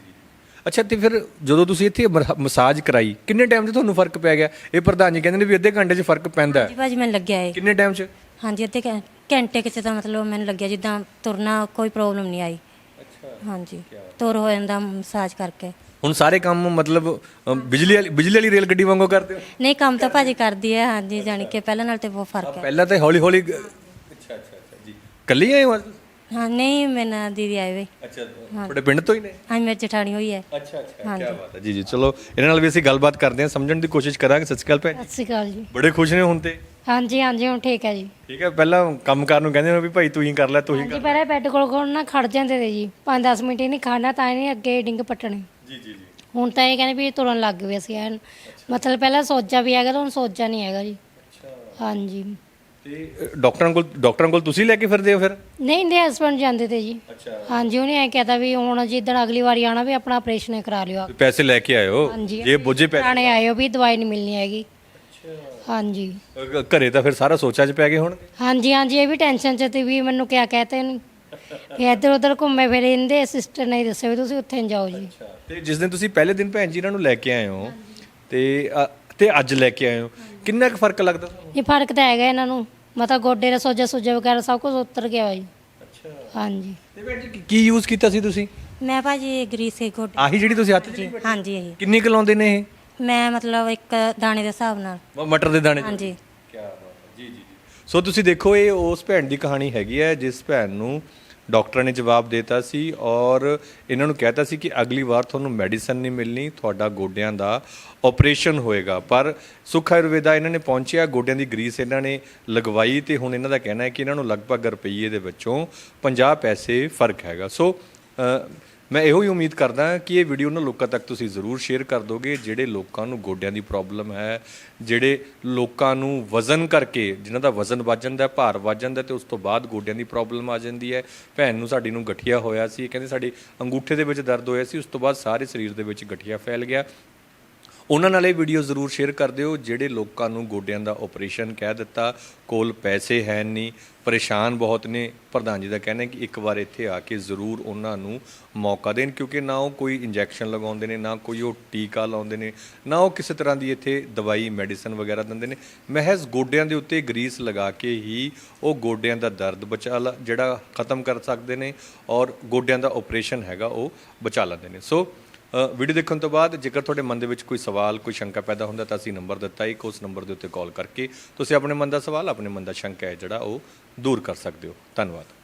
ਅੱਛਾ ਤੇ ਫਿਰ ਜਦੋਂ ਤੁਸੀਂ ਇੱਥੇ ਮਰ- ਮਸਾਜ ਕਰਾਈ ਕਿੰਨੇ ਟਾਈਮ 'ਚ ਤੁਹਾਨੂੰ ਫ਼ਰਕ ਪੈ ਗਿਆ? ਇਹ ਪ੍ਰਧਾਨ ਜੀ ਕਹਿੰਦੇ ਨੇ ਵੀ ਅੱਧੇ ਘੰਟੇ 'ਚ ਫ਼ਰਕ ਪੈਂਦਾ ਜੀ ਹੈ ਭਾਜੀ ਮੈਨੂੰ ਲੱਗਿਆ ਏ ਕਿੰਨੇ ਟਾਈਮ 'ਚ? ਹਾਂਜੀ ਅੱਧੇ ਘੰ- ਘੰਟੇ ਕਿਤੇ ਤਾਂ ਮਤਲਬ ਮੈਨੂੰ ਲੱਗਿਆ ਜਿੱਦਾਂ ਤੁਰਨਾ ਕੋਈ ਪ੍ਰੋਬਲਮ ਨਹੀਂ ਆਈ। ਹਾਂਜੀ। ਤੁਰ ਹੋ ਜਾਂਦਾ ਮਸਾਜ ਕਰਕੇ। ਹੁਣ ਸਾਰੇ ਕੰਮ ਮਤਲਬ ਅ, ਬਿਜਲੀ ਵਾਲੀ ਬਿਜਲੀ ਵਾਲੀ ਰੇਲ ਗੱਡੀ ਵਾਂਗੂ ਕਰਦੇ ਹੋ? ਨਹੀਂ ਕੰਮ ਤਾਂ ਭਾਜੀ ਕਰਦੀ ਹੈ ਹਾਂਜੀ ਜਾਣੀ ਕਿ ਪਹਿਲਾਂ ਨਾਲ ਤੇ ਬਹੁਤ ਫ਼ਰਕ ਹੈ। ਪਹਿਲਾਂ ਤਾਂ ਹੌਲੀ ਹੌਲੀ ਅੱਛਾ ਅੱਛਾ ਅੱਛਾ ਜੀ। ਕੱਲੀ ਆਏ ਹੋ ਅੱਜ? ਹਾਂ ਨਹੀਂ ਮੇਰੇ ਨਾਲ ਦੀਦੀ ਆਏ ਵੇ। ਅੱਛਾ ਤੁਹਾਡੇ ਪਿੰਡ ਤੋਂ ਹੀ ਨੇ? ਹਾਂ ਮੇਰੀ ਜਠਾਣੀ ਹੋਈ ਹੈ। ਅੱਛਾ ਅੱਛਾ ਹਾਂਜੀ। ਬਾਤ ਹੈ। ਜੀ ਜੀ ਚਲੋ ਇਹਨਾਂ ਨਾਲ ਵੀ ਅਸੀਂ ਗੱਲਬਾਤ ਕਰਦੇ ਹਾਂ ਸਮਝਣ ਦੀ ਕੋਸ਼ਿਸ਼ ਕਰਾਂਗੇ। ਸਤਿ ਸ਼੍ਰੀ ਅਕਾਲ ਭੈਣ ਸਤਿ ਸ਼੍ਰੀ ਅਕਾਲ ਜੀ। ਬੜੇ ਖੁਸ਼ ਨੇ ਹੁਣ ਤੇ। ਹਾਂਜੀ ਹਾਂਜੀ ਹੁਣ ਠੀਕ ਹੈ ਜੀ। ਠੀਕ ਹੈ ਪਹਿਲਾਂ ਕੰਮ ਕਰਨ ਨੂੰ ਕਹਿੰਦੇ ਨੇ ਵੀ ਭਾਈ ਤੂੰ ਹੀ ਕਰ ਲੈ ਤੂੰ ਹੀ ਹਾਂਜੀ ਪਹਿਲਾਂ ਬੈੱਡ ਕੋਲ ਕੋਲ ਨਾ ਖੜ ਜਾਂਦੇ ਤੇ ਜੀ। 5-10 ਮਿੰਟ ਹੀ ਨਹੀਂ ਖੜਨਾ ਤਾਂ ਇਹਨੇ ਅੱਗੇ ਡਿੰਗ ਪੱਟਣੇ। ਜੀ ਜੀ ਜੀ। ਹੁਣ ਤਾਂ ਇਹ ਕਹਿੰਦੇ ਵੀ ਤੁਰਨ ਲੱਗ ਗਏ ਅਸੀਂ ਐਨ। ਮਤਲਬ ਪਹਿਲਾਂ ਸੋਜਾ ਵੀ ਹੈਗਾ ਤਾਂ ਹੁਣ ਸੋਜਾ ਨਹੀਂ ਹੈਗਾ ਜੀ। ਹਾਂਜੀ। ਤੇ ਅ, ਡਾਕਟਰਾਂ ਕੋਲ ਡਾਕਟਰਾਂ ਕੋਲ ਤੁਸੀਂ ਲੈ ਕੇ ਫਿਰਦੇ ਹੋ ਫਿਰ? ਨਹੀਂ ਦੇ ਹਸਬੰਡ ਜਾਂਦੇ ਤੇ ਜੀ। ਅੱਛਾ। ਹਾਂਜੀ ਉਹਨੇ ਐ ਕਹਤਾ ਵੀ ਹੁਣ ਜਿੱਦਣ ਅਗਲੀ ਵਾਰੀ ਆਣਾ ਵੀ ਆਪਣਾ ਆਪਰੇਸ਼ਨ ਕਰਾ ਲਿਓ ਪੈਸੇ ਲੈ ਕੇ ਆਇਓ। ਹਾਂਜੀ। ਜੇ ਬੁੱਝੇ ਪੈਸੇ ਪੁਰਾਣੇ ਆਇਓ ਵੀ ਦਵਾਈ ਨਹੀਂ ਮਿਲਣੀ ਹੈਗੀ। ਹਾਂਜੀ। ਅ, ਘਰੇ ਤਾਂ ਫਿਰ ਸਾਰਾ ਸੋਚਾਂ 'ਚ ਪੈ ਗਏ ਹੋਣਗੇ ਹਾਂਜੀ ਹਾਂਜੀ ਇਹ ਵੀ ਟੈਨਸ਼ਨ ਚ ਤੇ ਵੀ ਮੈਨੂੰ ਕਿਆ ਕਹਤੇ ਨਹੀਂ ਫਿਰ ਇੱਧਰ ਉੱਧਰ ਘੁੰਮੇ ਫਿਰ ਇਹਦੇ ਸਿਸਟਰ ਨੇ ਦੱਸਿਆ ਵੀ ਤੁਸੀਂ ਉੱਥੇ ਨੂੰ ਜਾਓ ਜੀ। ਤੇ ਜਿਸ ਦਿਨ ਤੁਸੀਂ ਪਹਿਲੇ ਦਿਨ ਭੈਣ ਜੀ ਇਹਨਾਂ ਨੂੰ ਲੈ ਕੇ ਆਏ ਹੋ ਤੇ ਅ, ਤੇ ਅੱਜ ਲੈ ਕੇ ਆਏ ਹੋ ਕਿੰਨਾ ਕੁ ਫ਼ਰਕ ਲੱਗਦਾ? ਤੁਹਾਨੂੰ ਇਹ ਫ਼ਰਕ ਤਾਂ ਹੈਗਾ ਇਹਨਾਂ ਨੂੰ। ਮਤਲਬ ਗੋਡੇ ਦਾ ਸੋਜਾ ਸੁਜਾ ਵਗੈਰਾ ਸਭ ਕੁਝ ਉਤਰ ਗਿਆ ਵਾ ਜੀ। ਅੱਛਾ। ਹਾਂਜੀ। ਤੇ ਭੈਣ ਜੀ ਕੀ- ਕੀ ਯੂਜ਼ ਕੀਤਾ ਸੀ ਤੁਸੀਂ? ਮੈਂ ਭਾਜੀ ਗਰੀਸ ਕੇ ਗੋਡੇ। ਆਹੀ ਜਿਹੜੀ ਤੁਸੀਂ ਹੱਥ 'ਚ? ਹਾਂਜੀ ਇਹ। ਕਿੰਨੀ ਕੁ ਲਾਉਂਦੇ ਨੇ ਇਹ? ਮੈਂ ਮਤਲਬ ਇੱਕ ਦਾਣੇ ਦੇ ਹਿਸਾਬ ਨਾਲ। ਮ- ਮਟਰ ਦੇ ਦਾਣੇ ਹਾਂਜੀ। ਕੀ ਬਾਤ ਹੈ। ਜੀ ਜੀ ਜੀ। ਸੋ ਤੁਸੀਂ ਦੇਖੋ ਇਹ ਉਸ ਭੈਣ ਦੀ ਕਹਾਣੀ ਹੈਗੀ ਹੈ ਜਿਸ ਭੈਣ ਨੂੰ ਡਾਕਟਰਾਂ ਨੇ ਜਵਾਬ ਦਿੱਤਾ ਸੀ ਔਰ ਇਹਨਾਂ ਨੂੰ ਕਹਿਤਾ ਸੀ ਕਿ ਅਗਲੀ ਵਾਰ ਤੁਹਾਨੂੰ ਮੈਡੀਸਨ ਨਹੀਂ ਮਿਲਣੀ ਤੁਹਾਡਾ ਗੋਡਿਆਂ ਦਾ ਆਪਰੇਸ਼ਨ ਹੋਏਗਾ। ਪਰ ਸੁਖ ਆਯੁਰਵੇਦਾ ਇਹਨਾਂ ਨੇ ਪਹੁੰਚਿਆ ਗੋਡਿਆਂ ਦੀ ਗਰੀਸ ਇਹਨਾਂ ਨੇ ਲਗਵਾਈ ਤੇ ਹੁਣ ਇਹਨਾਂ ਦਾ ਕਹਿਣਾ ਹੈ ਕਿ ਇਹਨਾਂ ਨੂੰ ਲਗਭਗ ਰੁਪਈਏ ਦੇ ਵਿੱਚੋਂ 50 ਪੈਸੇ ਫ਼ਰਕ ਹੈਗਾ। ਸੋ ਅ, ਮੈਂ ਇਹੋ ਹੀ ਉਮੀਦ ਕਰਦਾ ਕਿ ਇਹ ਵੀਡੀਓ ਉਹਨਾਂ ਲੋਕਾਂ ਤੱਕ ਤੁਸੀਂ ਜ਼ਰੂਰ ਸ਼ੇਅਰ ਕਰ ਦੋਗੇ, ਜਿਹੜੇ ਲੋਕਾਂ ਨੂੰ ਗੋਡਿਆਂ ਦੀ ਪ੍ਰੋਬਲਮ ਹੈ, ਜਿਹੜੇ ਲੋਕਾਂ ਨੂੰ ਵਜ਼ਨ ਕਰਕੇ, ਜਿਨ੍ਹਾਂ ਦਾ ਵਜ਼ਨ ਵੱਧ ਜਾਂਦਾ ਭਾਰ ਵੱਧ ਜਾਂਦਾ ਹੈ ਤੇ ਉਸ ਤੋਂ ਬਾਅਦ ਗੋਡਿਆਂ ਦੀ ਪ੍ਰੋਬਲਮ ਆ ਜਾਂਦੀ ਹੈ। ਭੈਣ ਨੂੰ ਸਾਡੀ ਨੂੰ ਗਠੀਆ ਹੋਇਆ ਸੀ ਕਹਿੰਦੇ ਸਾਡੇ ਅੰਗੂਠੇ ਦੇ ਵਿੱਚ ਦਰਦ ਹੋਇਆ ਸੀ, ਉਸ ਤੋਂ ਬਾਅਦ ਸਾਰੇ ਸਰੀਰ ਦੇ ਵਿੱਚ ਗਠੀਆ ਫੈਲ ਗਿਆ। ਉਹਨਾਂ ਨਾਲ ਇਹ ਵੀਡੀਓ ਜ਼ਰੂਰ ਸ਼ੇਅਰ ਕਰ ਦਿਓ, ਜਿਹੜੇ ਲੋਕਾਂ ਨੂੰ ਗੋਡਿਆਂ ਦਾ ਆਪਰੇਸ਼ਨ ਕਹਿ ਦਿੱਤਾ, ਕੋਲ ਪੈਸੇ ਹੈ ਨਹੀਂ, ਪਰੇਸ਼ਾਨ ਬਹੁਤ ਨੇ। ਪ੍ਰਧਾਨ ਜੀ ਦਾ ਕਹਿਣਾ ਹੈ ਕਿ ਇੱਕ ਵਾਰ ਇੱਥੇ ਆ ਕੇ ਜ਼ਰੂਰ ਉਹਨਾਂ ਨੂੰ ਮੌਕਾ ਦੇਣ, ਕਿਉਂਕਿ ਨਾ ਉਹ ਕੋਈ ਇੰਜੈਕਸ਼ਨ ਲਗਾਉਂਦੇ ਨੇ, ਨਾ ਕੋਈ ਉਹ ਟੀਕਾ ਲਾਉਂਦੇ ਨੇ, ਨਾ ਉਹ ਕਿਸੇ ਤਰ੍ਹਾਂ ਦੀ ਇੱਥੇ ਦਵਾਈ ਮੈਡੀਸਨ ਵਗੈਰਾ ਦਿੰਦੇ ਨੇ। ਮਹਿਜ਼ ਗੋਡਿਆਂ ਦੇ ਉੱਤੇ ਗਰੀਸ ਲਗਾ ਕੇ ਹੀ ਉਹ ਗੋਡਿਆਂ ਦਾ ਦਰਦ ਬਚਾ ਲ, ਜਿਹੜਾ ਖਤਮ ਕਰ ਸਕਦੇ ਨੇ, ਔਰ ਗੋਡਿਆਂ ਦਾ ਆਪਰੇਸ਼ਨ ਹੈਗਾ ਉਹ ਬਚਾ ਲੈਂਦੇ ਨੇ। ਸੋ ਵੀਡੀਓ ਦੇਖਣ ਤੋਂ ਬਾਅਦ ਜੇਕਰ ਤੁਹਾਡੇ ਮਨ ਦੇ ਵਿੱਚ ਕੋਈ ਸਵਾਲ, ਕੋਈ ਸ਼ੰਕਾ ਪੈਦਾ ਹੁੰਦਾ ਤਾਂ ਅਸੀਂ ਨੰਬਰ ਦਿੱਤਾ ਇੱਕ, ਉਸ ਨੰਬਰ ਦੇ ਉੱਤੇ ਕਾਲ ਕਰਕੇ ਤੁਸੀਂ ਆਪਣੇ ਮਨ ਦਾ ਸਵਾਲ, ਆਪਣੇ ਮਨ ਦਾ ਸ਼ੰਕਾ ਹੈ ਜਿਹੜਾ ਉਹ ਦੂਰ ਕਰ ਸਕਦੇ ਹੋ। ਧੰਨਵਾਦ।